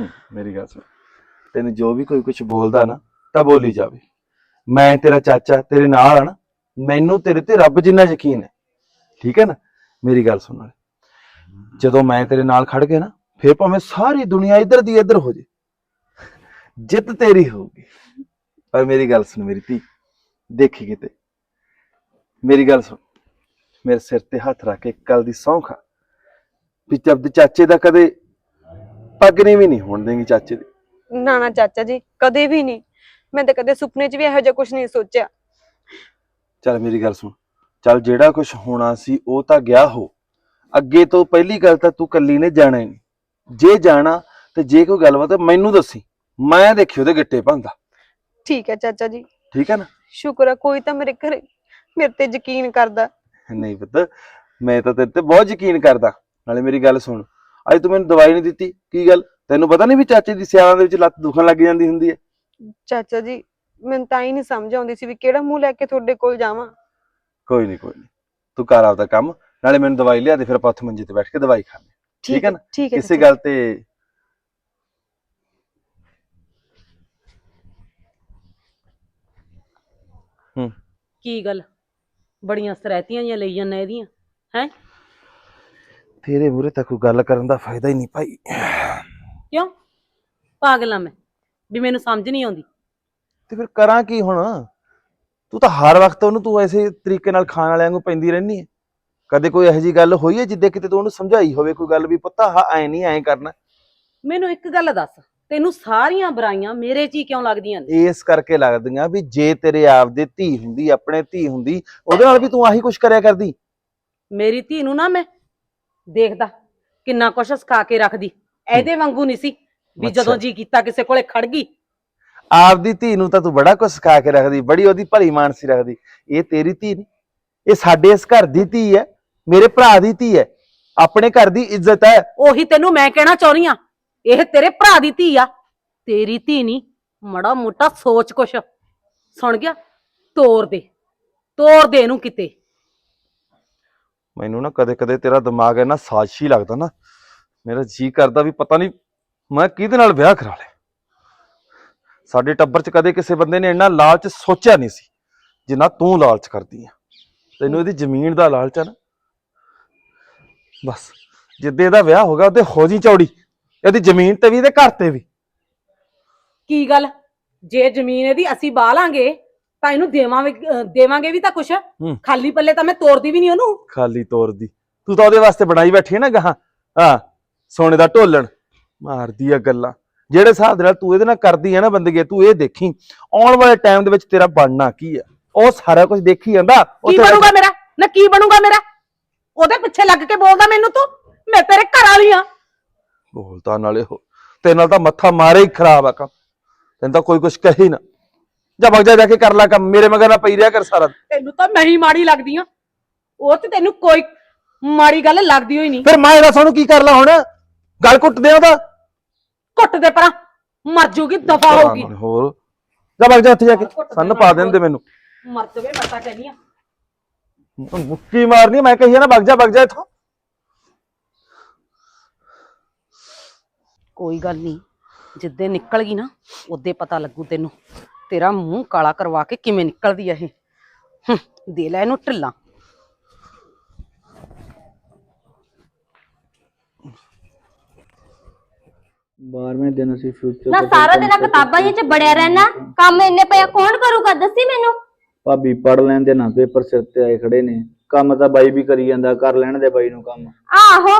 ਹੂੰ, ਮੇਰੀ ਗੱਲ ਸੁਣ। ਤੈਨੂੰ ਜੋ ਵੀ ਕੋਈ ਕੁਝ ਬੋਲਦਾ ਨਾ ਤਾਂ ਬੋਲੀ ਜਾਵੇ। ਮੈਂ ਤੇਰਾ ਚਾਚਾ ਤੇਰੇ ਨਾਲ ਆ ਨਾ ਮੈਨੂੰ ਤੇਰੇ ਤੇ ਰੱਬ ਜਿੰਨਾ ਯਕੀਨ ਹੈ। ਠੀਕ ਹੈ ਨਾ? ਮੇਰੀ ਗੱਲ ਸੁਣ ਨਾਲੇ। ਜਦੋਂ ਮੈਂ ਤੇਰੇ ਨਾਲ ਖੜ ਗਿਆ ਨਾ ਫਿਰ ਭਾਵੇਂ ਸਾਰੀ ਦੁਨੀਆ ਇੱਧਰ ਦੀ ਇੱਧਰ ਹੋ ਜੇ। ਜਿੱਤ ਤੇਰੀ ਹੋਊਗੀ। ਪਰ ਮੇਰੀ ਗੱਲ ਸੁਣ ਮੇਰੀ ਧੀ। ਦੇਖੀ ਕਿਤੇ। ਮੇਰੀ ਗੱਲ ਸੁਣ। ਮੇਰੇ ਸਿਰ ਤੇ ਹੱਥ ਰੱਖ ਕੇ ਕੱਲ ਦੀ ਸਹੁੰ ਖਾ। ਵੀ ਜਦ ਚਾਚੇ ਦਾ ਕਦੇ ਪੱਗ ਨਹੀਂ ਵੀ ਨਹੀਂ ਹੋਣ ਦੇਂਗੀ ਚਾਚੇ ਦੀ। ਨਾ ਨਾ ਚਾਚਾ ਜੀ ਕਦੇ ਵੀ ਨਹੀਂ। ਮੈਂ ਤਾਂ ਕਦੇ ਸੁਪਨੇ 'ਚ ਵੀ ਇਹੋ ਜਿਹਾ ਕੁਝ ਨਹੀਂ ਸੋਚਿਆ। ਚੱਲ ਮੇਰੀ ਗੱਲ ਸੁਣ। ਚੱਲ ਜਿਹੜਾ ਕੁਝ ਹੋਣਾ ਸੀ ਉਹ ਤਾਂ ਗਿਆ ਹੋ। ਅੱਗੇ ਤੋਂ ਪਹਿਲੀ ਗੱਲ ਤਾਂ ਤੂੰ ਕੱਲੀ ਨੇ ਜਾਣਾ ਹੀ ਨਹੀਂ। ਜੇ ਜਾਣਾ ਤੇ ਜੇ ਕੋਈ ਗੱਲਬਾਤ ਹੈ, ਮੈਨੂੰ ਦੱਸੀ। ਮੈਂ ਦੇਖੀ ਉਹਦੇ ਗਿੱਟੇ ਭੰਦਾ ਠੀਕ ਹੈ ਚਾਚਾ ਜੀ। ਠੀਕ ਹੈ ਨਾ? ਸ਼ੁਕਰ ਹੈ ਕੋਈ ਤਾਂ ਮੇਰੇ ਘਰੇ ਮੇਰੇ ਤੇ ਯਕੀਨ ਕਰਦਾ। ਨਹੀਂ ਪੁੱਤ ਮੈਂ ਤਾਂ ਤੇਰੇ ਤੇ ਬਹੁਤ ਯਕੀਨ ਕਰਦਾ। ਨਾਲੇ ਮੇਰੀ ਗੱਲ ਸੁਣ ਅੱਜ ਤੂੰ ਮੈਨੂੰ ਦਵਾਈ ਨਹੀਂ ਦਿੱਤੀ। ਕੀ ਗੱਲ? ਤੈਨੂੰ ਪਤਾ ਨਹੀਂ ਵੀ ਚਾਚੇ ਦੀ ਸਿਆਲਾਂ ਦੇ ਵਿੱਚ ਲੱਤ ਦੁਖਣ ਲੱਗ ਜਾਂਦੀ ਹੁੰਦੀ ਹੈ? ਚਾਚਾ ਜੀ ਮੈਨੂੰ ਤਾਂ ਹੀ ਨਹੀਂ ਸਮਝ ਆਉਂਦੀ ਸੀ ਵੀ ਕਿਹੜਾ ਮੂੰਹ ਲੈ ਕੇ ਤੁਹਾਡੇ ਕੋਲ ਜਾਵਾਂ। ਕੋਈ ਨਹੀਂ ਕੋਈ ਨਹੀਂ। ਤੂੰ ਕਰ ਆਪਦਾ ਕੰਮ। ਨਾਲੇ ਮੈਨੂੰ ਦਵਾਈ ਲਿਆ ਦੇ ਫਿਰ ਆਪਾਂ ਉੱਥੇ ਮੰਜੇ ਤੇ ਬੈਠ ਕੇ ਦਵਾਈ ਖਾਂਦੇ ਠੀਕ ਹੈ ਨਾ? ਠੀਕ ਹੈ ਕਿਸੇ ਗੱਲ ਤੇ ਕੀ ਗੱਲ? ਬੜੀਆਂ ਸਰੈਤੀਆਂ ਜੀਆਂ ਲਈ ਜਾਂਦਾ ਇਹਦੀਆਂ ਹੈ? ਤੇਰੇ ਮੂਰੇ ਤਾਂ ਕੋਈ ਗੱਲ ਕਰਨ ਦਾ ਫਾਇਦਾ ਹੀ ਨਹੀਂ ਭਾਈ। ਕਿਉਂ? ਪਾਗਲਾਂ ਮੈਂ ਵੀ ਮੈਨੂੰ ਸਮਝ ਨਹੀਂ ਆਉਂਦੀ। ਤੇ ਫਿਰ ਕਰਾਂ ਕੀ ਹੁਣ? ਤੂੰ ਤਾਂ ਹਰ ਵਕਤ ਉਹਨੂੰ ਤੂੰ ਐਸੇ ਤਰੀਕੇ ਨਾਲ ਖਾਣ ਵਾਲਿਆਂ ਨੂੰ ਪੈਂਦੀ ਰਹਿੰਦੀ ਹੈ। ਕਦੇ ਕੋਈ ਇਹੋ ਜੀ ਗੱਲ ਹੋਈ ਹੈ ਜਿੱਦੇ ਕਿਤੇ ਤੂੰ ਉਹਨੂੰ ਸਮਝਾਈ ਹੋਵੇ ਕੋਈ ਗੱਲ ਵੀ ਪੁੱਤਾ ਹਾਂ ਐ ਨਹੀਂ ਐ ਕਰਨਾ। ਮੈਨੂੰ ਇੱਕ ਗੱਲ ਦੱਸ ਤੈਨੂੰ ਸਾਰੀਆਂ ਬੁਰਾਈਆਂ ਮੇਰੇ 'ਚ ਹੀ ਕਿਉਂ ਲੱਗਦੀਆਂ ਨੇ? ਇਸ ਕਰਕੇ ਲੱਗਦੀਆਂ ਵੀ ਜੇ ਤੇਰੇ ਆਪ ਦੇ ਧੀ ਹੁੰਦੀ ਆਪਣੇ ਧੀ ਹੁੰਦੀ ਉਹਦੇ ਨਾਲ ਵੀ ਤੂੰ ਆਹੀ ਕੁਛ ਕਰਿਆ ਕਰਦੀ। ਮੇਰੀ ਧੀ ਨੂੰ ਨਾ ਮੈਂ ਦੇਖਦਾ ਕਿੰਨਾ ਕੁਛ ਸਿਖਾ ਕੇ ਰੱਖਦੀ। ਇਹਦੇ ਵਾਂਗੂ ਨਹੀਂ ਸੀ ਵੀ ਜਦੋਂ। ਜੀ ਕੀਤਾ ਕਿਸੇ ਕੋਲੇ ਖੜ ਗਈ। ਆਪਦੀ ਧੀ ਨੂੰ ਤਾਂ ਤੂੰ ਬੜਾ ਕੁਛ ਸਿਖਾ ਕੇ ਰੱਖਦੀ ਬੜੀ ਉਹਦੀ ਭਲੀ ਮਾਨਸੀ ਰੱਖਦੀ। ਇਹ ਤੇਰੀ ਧੀ ਨਹੀਂ ਇਹ ਸਾਡੇ ਇਸ ਘਰ ਦੀ ਧੀ ਹੈ। ਮੇਰੇ ਭਰਾ ਦੀ ਧੀ ਹੈ ਆਪਣੇ ਘਰ ਦੀ ਇੱਜ਼ਤ ਹੈ। ਉਹੀ ਤੈਨੂੰ ਮੈਂ ਕਹਿਣਾ ਚਾਹੁੰਦੀ ਆ ਇਹ ਤੇਰੇ ਭਰਾ ਦੀ ਧੀ ਆ। ਤੇਰੀ ਧੀ ਨਹੀਂ ਮੜਾ ਮੋਟਾ ਸੋਚ ਕੁਛ। ਸੁਣ ਗਿਆ ਤੋਰ ਦੇ ਤੋਰ ਦੇ ਇਹਨੂੰ ਕਿਤੇ। ਮੈਨੂੰ ਨਾ ਕਦੇ ਕਦੇ ਤੇਰਾ ਦਿਮਾਗ ਇੰਨਾ ਸਾਜ਼ਿਸ਼ੀ ਲੱਗਦਾ ਨਾ। ਮੇਰਾ ਜੀ ਕਰਦਾ ਵੀ ਪਤਾ ਨਹੀਂ ਮੈਂ ਕਿਹਦੇ ਨਾਲ ਵਿਆਹ ਕਰਾ ਲਿਆ। ਸਾਡੇ ਟੱਬਰ 'ਚ ਕਦੇ ਕਿਸੇ ਬੰਦੇ ਨੇ ਇੰਨਾ ਲਾਲਚ ਸੋਚਿਆ ਨਹੀਂ ਸੀ ਜਿੰਨਾ ਤੂੰ ਲਾਲਚ ਕਰਦੀ ਆ। ਤੈਨੂੰ ਇਹਦੀ ਜ਼ਮੀਨ ਦਾ ਲਾਲਚ ਆ ਨਾ। ਬਸ। ਜਿੱਦੇ ਇਹਦਾ ਵਿਆਹ ਹੋਗਾ ਉਹਦੇ ਹੋ ਜੀ ਚੌੜੀ। ਇਹਦੀ ਜ਼ਮੀਨ ਤੇ ਵੀ ਇਹਦੇ ਘਰ ਤੇ ਵੀ। ਕੀ ਗੱਲ? ਜੇ ਜ਼ਮੀਨ ਇਹਦੀ ਅਸੀਂ ਬਾਹ ਲਾਂਗੇ ਤਾਂ ਇਹਨੂੰ ਦੇਵਾਂਗੇ ਦੇਵਾਂਗੇ ਵੀ ਤਾਂ ਕੁਛ। ਖਾਲੀ ਪੱਲੇ ਤਾਂ ਮੈਂ ਤੋਰਦੀ ਵੀ ਨਹੀਂ ਉਹਨੂੰ। ਖਾਲੀ ਤੋਰ ਦੀ ਤੂੰ ਤਾਂ ਉਹਦੇ ਵਾਸਤੇ ਬਣਾਈ ਬੈਠੀ ਹੈ ਨਾ ਗਾਹਾਂ। ਹਾਂ ਸੋਨੇ ਦਾ ਢੋਲਣ। ਮਾਰਦੀ ਆ ਗੱਲਾਂ। ਜਿਹੜੇ ਹਿਸਾਬ ਦੇ ਨਾਲ ਤੂੰ ਇਹਦੇ ਨਾਲ ਕਰਦੀ ਆ ਨਾ ਬੰਦਗੀ ਤੂੰ ਇਹ ਦੇਖੀ। ਆਉਣ ਵਾਲੇ ਟਾਈਮ ਦੇ ਵਿੱਚ ਤੇਰਾ ਬਣਨਾ ਕੀ ਆ ਉਹ ਸਾਰਾ ਕੁਝ ਦੇਖੀ ਜਾਂਦਾ। ਉਹ ਕੀ ਤੇਰਾ- ਬਣੂਗਾ ਮੇਰਾ? ਨਾ ਕੀ ਬਣੂਗਾ ਮੇਰਾ? ਉਹਦੇ ਪਿੱਛੇ ਲੱਗ ਕੇ ਬੋਲਦਾ ਮੈਨੂੰ ਤੂੰ? ਮੈਂ ਤੇਰੇ ਘਰ ਵਾਲੀ ਆ। ਬੋਲਤਾ ਨਾਲੇ ਹੋ ਤੇਰੇ ਨਾਲ ਤਾਂ ਮੱਥਾ ਮਾਰੇ ਹੀ ਖਰਾਬ ਆ ਕੰਮ। ਤੈਨੂੰ ਤਾਂ ਕੋਈ ਕੁਝ ਕਹੇ ਨਾ। ਜਾ ਵਗ ਜਾ ਜਾ ਕੇ ਕਰ ਲੈ ਕੰਮ। ਮੇਰੇ ਮਗਰ ਨਾ ਪਈ ਰਿਹਾ ਕਰ ਸਾਰਾ ਦਿਨ। ਤੈਨੂੰ ਤਾਂ ਮੈਂ ਹੀ ਮਾੜੀ ਲੱਗਦੀ ਆ। ਉਹ ਤੇ ਤੈਨੂੰ ਕੋਈ ਮਾੜੀ ਗੱਲ ਲੱਗਦੀ ਹੋਈ ਨਹੀਂ। ਫਿਰ ਮੈਂ ਇਹਦਾ ਸਾਨੂੰ ਕੀ ਕਰ ਲਾ ਹੁਣ? ਗਲ ਘੁੱਟ ਦੇ ਉਹਦਾ? ਘੁੱਟ ਦੇ ਪਰਾਂ। ਮਰ ਜੂਗੀ ਦਫਾ ਹੋਊਗੀ। ਹੋਰ। ਜਾ ਵਗ ਜਾ ਉੱਥੇ ਜਾ ਕੇ। ਸੰਨ ਪਾ ਦੇਣ ਦੇ ਮੈਨੂੰ। ਮਰ ਜਵੇ ਮੈਂ ਤਾਂ ਕਹਿੰਦੀ ਆ। ਮੁੱਕੀ ਮਾਰਨੀ ਮੈਂ ਕਹੀ ਨਾ ਵਗ ਜਾ ਵਗ ਜਾ ਇੱਥੋਂ। ਕੋਈ ਗੱਲ ਨਹੀਂ ਜਿੱਦੇ ਨਿਕਲ ਗਈ ਨਾ ਉਹਦੇ ਪਤਾ ਲੱਗੂ ਤੈਨੂੰ। ਤੇਰਾ ਮੂੰਹ ਕਾਲਾ ਕਰਵਾ ਕੇ ਕਿਵੇਂ ਨਿਕਲਦੀ ਆ ਇਹ? ਹੂੰ, ਦੇ ਲੈ ਇਹਨੂੰ ਢਿੱਲਾ। ਬਾਰਵੇਂ ਦਿਨ ਅਸੀਂ ਫਿਊਚਰ ਨਾ ਸਾਰਾ ਦਿਨ ਆਹ ਕਿਤਾਬਾਂ ਜਿਹੀਆਂ ਚ ਬੜਿਆ ਰਹਿਣਾ। ਕੰਮ ਇੰਨੇ ਪਿਆ ਕੌਣ ਕਰੂਗਾ? ਦੱਸੀ ਮੈਨੂੰ। ਭਾਬੀ ਪੜ ਲੈਣ ਦੇ ਨਾ ਪੇਪਰ ਸਿਰ ਤੇ ਆਏ ਖੜੇ ਨੇ। ਕੰਮ ਤਾਂ ਬਾਈ ਵੀ ਕਰੀ ਜਾਂਦਾ ਕਰ ਲੈਣ ਦੇ ਬਾਈ ਨੂੰ ਕੰਮ। ਆਹੋ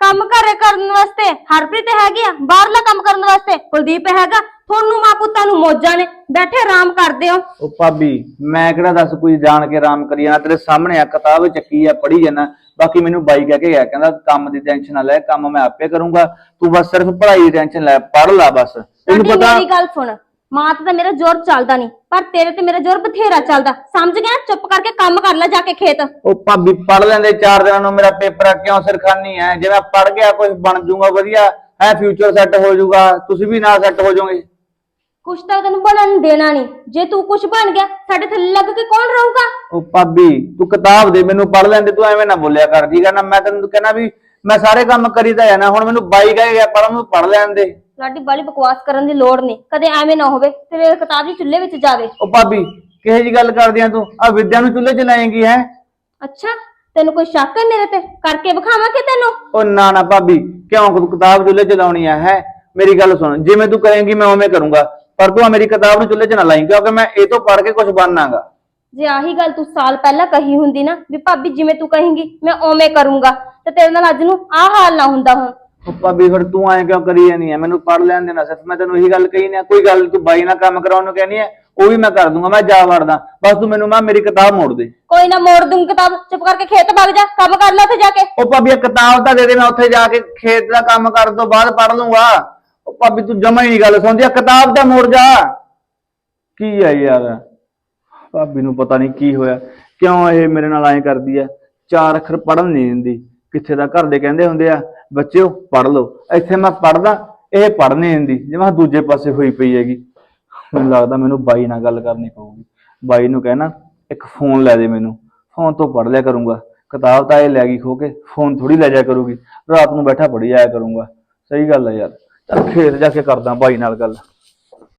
ਕੰਮ ਘਰੇ ਕਰਨ ਵਾਸਤੇ ਹਰਪ੍ਰੀਤ ਹੈਗੀ ਆ ਬਾਹਰਲਾ ਕੰਮ ਕਰਨ ਵਾਸਤੇ। ਕੁਲਦੀਪ ਹੈਗਾ ਤੁਹਾਨੂੰ ਮਾਂ ਪੁੱਤਾਂ ਨੂੰ ਮੋਜਾਂ ਨੇ ਬੈਠੇ ਆਰਾਮ ਕਰਦੇ ਹੋ। ਉਹ ਭਾਬੀ ਮੈਂ ਕਿਹੜਾ ਦੱਸ ਕੋਈ ਜਾਣ ਕੇ ਆਰਾਮ ਕਰੀ ਜਾਣਾ? ਤੇਰੇ ਸਾਹਮਣੇ ਆ ਕਿਤਾਬ ਚੱਕੀ ਆ ਪੜੀ ਜਾਣਾ ਬਾਕੀ ਮੈਨੂੰ ਬਾਈ ਕਹਿ ਕੇ ਗਿਆ ਕਹਿੰਦਾ ਕੰਮ ਦੀ ਟੈਨਸ਼ਨ ਨਾ ਲੈ ਕੰਮ ਮੈਂ ਆਪੇ ਕਰੂੰਗਾ। ਤੂੰ ਬਸ ਸਿਰਫ ਪੜ੍ਹਾਈ ਦੀ ਟੈਨਸ਼ਨ ਲੈ ਪੜ ਲੈ ਬਸ। ਤੈਨੂੰ ਸਾਡੀ ਪਤਾ ਮੇਰੀ ਗੱਲ ਸੁਣ। ਮਾਂ ਤੇ ਤਾਂ ਮੇਰਾ ਜ਼ੋਰ ਚੱਲਦਾ ਨਹੀਂ ਪਰ ਤੇਰੇ ਤੇ ਮੇਰਾ ਜ਼ੋਰ ਬਥੇਰਾ ਚੱਲਦਾ। ਸਮਝ ਗਿਆ? ਚੁੱਪ ਕਰਕੇ ਕੰਮ ਕਰ ਲੈ ਜਾ ਕੇ ਖੇਤ। ਉਹ ਭਾਬੀ ਪੜ ਲੈਂਦੇ ਚਾਰ ਦਿਨਾਂ ਨੂੰ ਮੇਰਾ ਪੇਪਰ ਆ ਕਿਉਂ ਸਿਰਖਾਨੀ ਹੈ ਜੇ ਮੈਂ ਪੜ ਗਿਆ ਕੁਝ ਬਣ ਜਾਊਗਾ ਵਧੀਆ। ਹੈ ਫਿਊਚਰ ਸੈੱਟ ਹੋ ਜਾਊਗਾ। ਤੁਸੀਂ ਵੀ ਨਾਲ ਸੈੱਟ ਹੋ ਜਾਓਗੇ। ਕੁਛ ਤਾਂ ਤੈਨੂੰ ਬਣਨ ਦੇਣਾ ਨਹੀਂ। ਜੇ ਤੂੰ ਕੁਛ ਬਣ ਗਿਆ ਸਾਡੇ ਥੱਲੇ ਲੱਗ ਕੇ ਕੌਣ ਰਹੂਗਾ? ਉਹ ਭਾਬੀ ਤੂੰ ਕਿਤਾਬ ਦੇ ਮੈਨੂੰ ਪੜ ਲੈਂਦੇ ਤੂੰ ਐਵੇਂ ਨਾ ਬੋਲਿਆ ਕਰ। ਠੀਕ ਆ ਨਾ ਮੈਂ ਤੈਨੂੰ ਕਹਿਣਾ ਵੀ ਮੈਂ ਸਾਰੇ ਕੰਮ ਕਰੀਦਾ ਹੈ ਨਾ ਹੁਣ ਮੈਨੂੰ ਬਾਈ ਕਹਿ ਗਿਆ ਪੜਨ ਨੂੰ ਪੜ ਲੈਣ ਦੇ। ਸਾਡੀ ਬਾਲੀ ਬਕਵਾਸ ਕਰਨ ਦੀ ਲੋੜ ਨਹੀਂ ਕਦੇ ਐਵੇਂ ਨਾ ਹੋਵੇ ਤੇਰੇ ਕਿਤਾਬ ਦੀ ਚੁੱਲ੍ਹੇ ਵਿੱਚ ਜਾਵੇ ਉਹ ਭਾਬੀ ਕਿਹੇ ਜੀ ਗੱਲ ਕਰਦੀ ਆ ਤੂੰ? ਆ ਵਿਦਿਆ ਨੂੰ ਚੁੱਲ੍ਹੇ ਚ ਲਾਏਂਗੀ ਹੈ? ਅੱਛਾ ਤੈਨੂੰ ਕੋਈ ਸ਼ੱਕ ਹੈ ਮੇਰੇ ਤੇ? ਕਰਕੇ ਵਿਖਾਵਾਂ ਕਿ ਤੈਨੂੰ? ਉਹ ਨਾ ਨਾ ਭਾਬੀ ਕਿਉਂ ਕਿਤਾਬ ਚੁੱਲ੍ਹੇ ਚ ਲਾਉਣੀ ਆ ਹੈ? ਮੇਰੀ ਗੱਲ ਸੁਣ ਜਿਵੇਂ ਤੂੰ ਕਰੇਂਗੀ ਮੈਂ ਉਵੇਂ ਕਰੂੰਗਾ। ਪਰ ਤੂੰ ਆ ਮੇਰੀ ਕਿਤਾਬ ਨੂੰ ਚੁੱਲ੍ਹੇ ਚ ਨਾ ਲਾਈ ਕਿਉਂਕਿ ਮੈਂ ਇਹ ਤੋਂ ਪੜ ਕੇ ਕੁਝ ਬਣਨਾਗਾ। ਜੇ ਆਹੀ ਗੱਲ ਤੂੰ ਸਾਲ ਪਹਿਲਾਂ ਕਹੀ ਹੁੰਦੀ ਨਾ ਵੀ ਭਾਬੀ ਜਿਵੇਂ ਤੂੰ ਕਹੇਂਗੀ ਮੈਂ ਓਵੇਂ ਕਰੂੰਗਾ ਤੇ ਤੇਰੇ ਨਾਲ ਅੱਜ ਨੂੰ ਆਹ ਹਾਲ ਨਾ ਹੁੰਦਾ ਹੁਣ। ਉਹ ਭਾਬੀ ਫਿਰ ਤੂੰ ਐਂ ਕਿਉਂ ਕਰੀ ਜਾਂਦੀ ਐ? ਮੈਨੂੰ ਪੜ ਲੈਣ ਦੇ ਨਾ ਸਿਰਫ। ਮੈਂ ਤੈਨੂੰ ਇਹੀ ਗੱਲ ਕਹੀ ਨਾ ਕੋਈ ਗੱਲ ਤੂੰ ਬਾਈ ਨਾਲ ਕੰਮ ਕਰਾਉਣ ਨੂੰ ਕਹਿੰਦੀ ਐ ਉਹ ਵੀ ਮੈਂ ਕਰ ਦੂੰਗਾ ਮੈਂ ਜਾ ਵੜਦਾ। ਬਸ ਤੂੰ ਮੈਨੂੰ ਮੈਂ ਮੇਰੀ ਕਿਤਾਬ ਮੋੜ ਦੇ। ਕੋਈ ਨਾ ਮੋੜ ਦੂੰ ਕਿਤਾਬ ਚੁੱਪ ਕਰਕੇ ਖੇਤ ਵਗ ਜਾ ਕੰਮ ਕਰ ਲੈ ਉੱਥੇ ਜਾ ਕੇ। ਉਹ ਭਾਬੀ ਇਹ ਕਿਤਾਬ ਤਾਂ ਦੇ ਦੇ ਮੈਂ ਉੱਥੇ ਜਾ ਕੇ ਖੇਤ ਦਾ ਕੰਮ ਕਰਨ ਤੋਂ ਬਾਅਦ ਪੜ ਲੂੰਗਾ। ਉਹ ਭਾਬੀ ਤੂੰ ਜਮਾ ਹੀ ਨਹੀਂ ਗੱਲ ਸੁਣਦੀ ਆ ਕਿਤਾਬ ਤਾਂ ਮੋੜ ਜਾ। ਕੀ ਆ ਯਾਰ? ਭਾਬੀ ਨੂੰ ਪਤਾ ਨਹੀਂ ਕੀ ਹੋਇਆ। ਕਿਉਂ ਇਹ ਮੇਰੇ ਨਾਲ ਐਂ ਕਰਦੀ ਆ ਚਾਰ ਅੱਖਰ ਪੜਨ ਨਹੀਂ ਦਿੰਦੀ। ਕਿੱਥੇ ਦਾ ਘਰ ਦੇ ਕਹਿੰਦੇ ਹੁੰਦੇ ਆ ਬੱਚਿਓ ਪੜ ਲਓ। ਇੱਥੇ ਮੈਂ ਪੜਦਾ ਇਹ ਪੜ੍ਹ ਨਹੀਂ ਦਿੰਦੀ। ਜਿਵੇਂ ਦੂਜੇ ਪਾਸੇ ਹੋਈ ਪਈ ਹੈਗੀ। ਮੈਨੂੰ ਲੱਗਦਾ ਮੈਨੂੰ ਬਾਈ ਨਾਲ ਗੱਲ ਕਰਨੀ ਪਊਗੀ। ਬਾਈ ਨੂੰ ਕਹਿਣਾ, ਇੱਕ ਫੋਨ ਲੈ ਦੇ ਮੈਨੂੰ। ਫੋਨ ਤੋਂ ਪੜ ਲਿਆ ਕਰੂੰਗਾ। ਕਿਤਾਬ ਤਾਂ ਇਹ ਲੈ ਗਈ ਖੋ ਕੇ, ਫੋਨ ਥੋੜੀ ਲੈ ਜਾਇਆ ਕਰੂਗੀ। ਰਾਤ ਨੂੰ ਬੈਠਾ ਪੜੀ ਜਾਇਆ ਕਰੂੰਗਾ। ਸਹੀ ਗੱਲ ਹੈ ਯਾਰ। ਚੱਲ ਖੇਤ ਜਾ ਕੇ ਕਰਦਾ ਬਾਈ ਨਾਲ ਗੱਲ।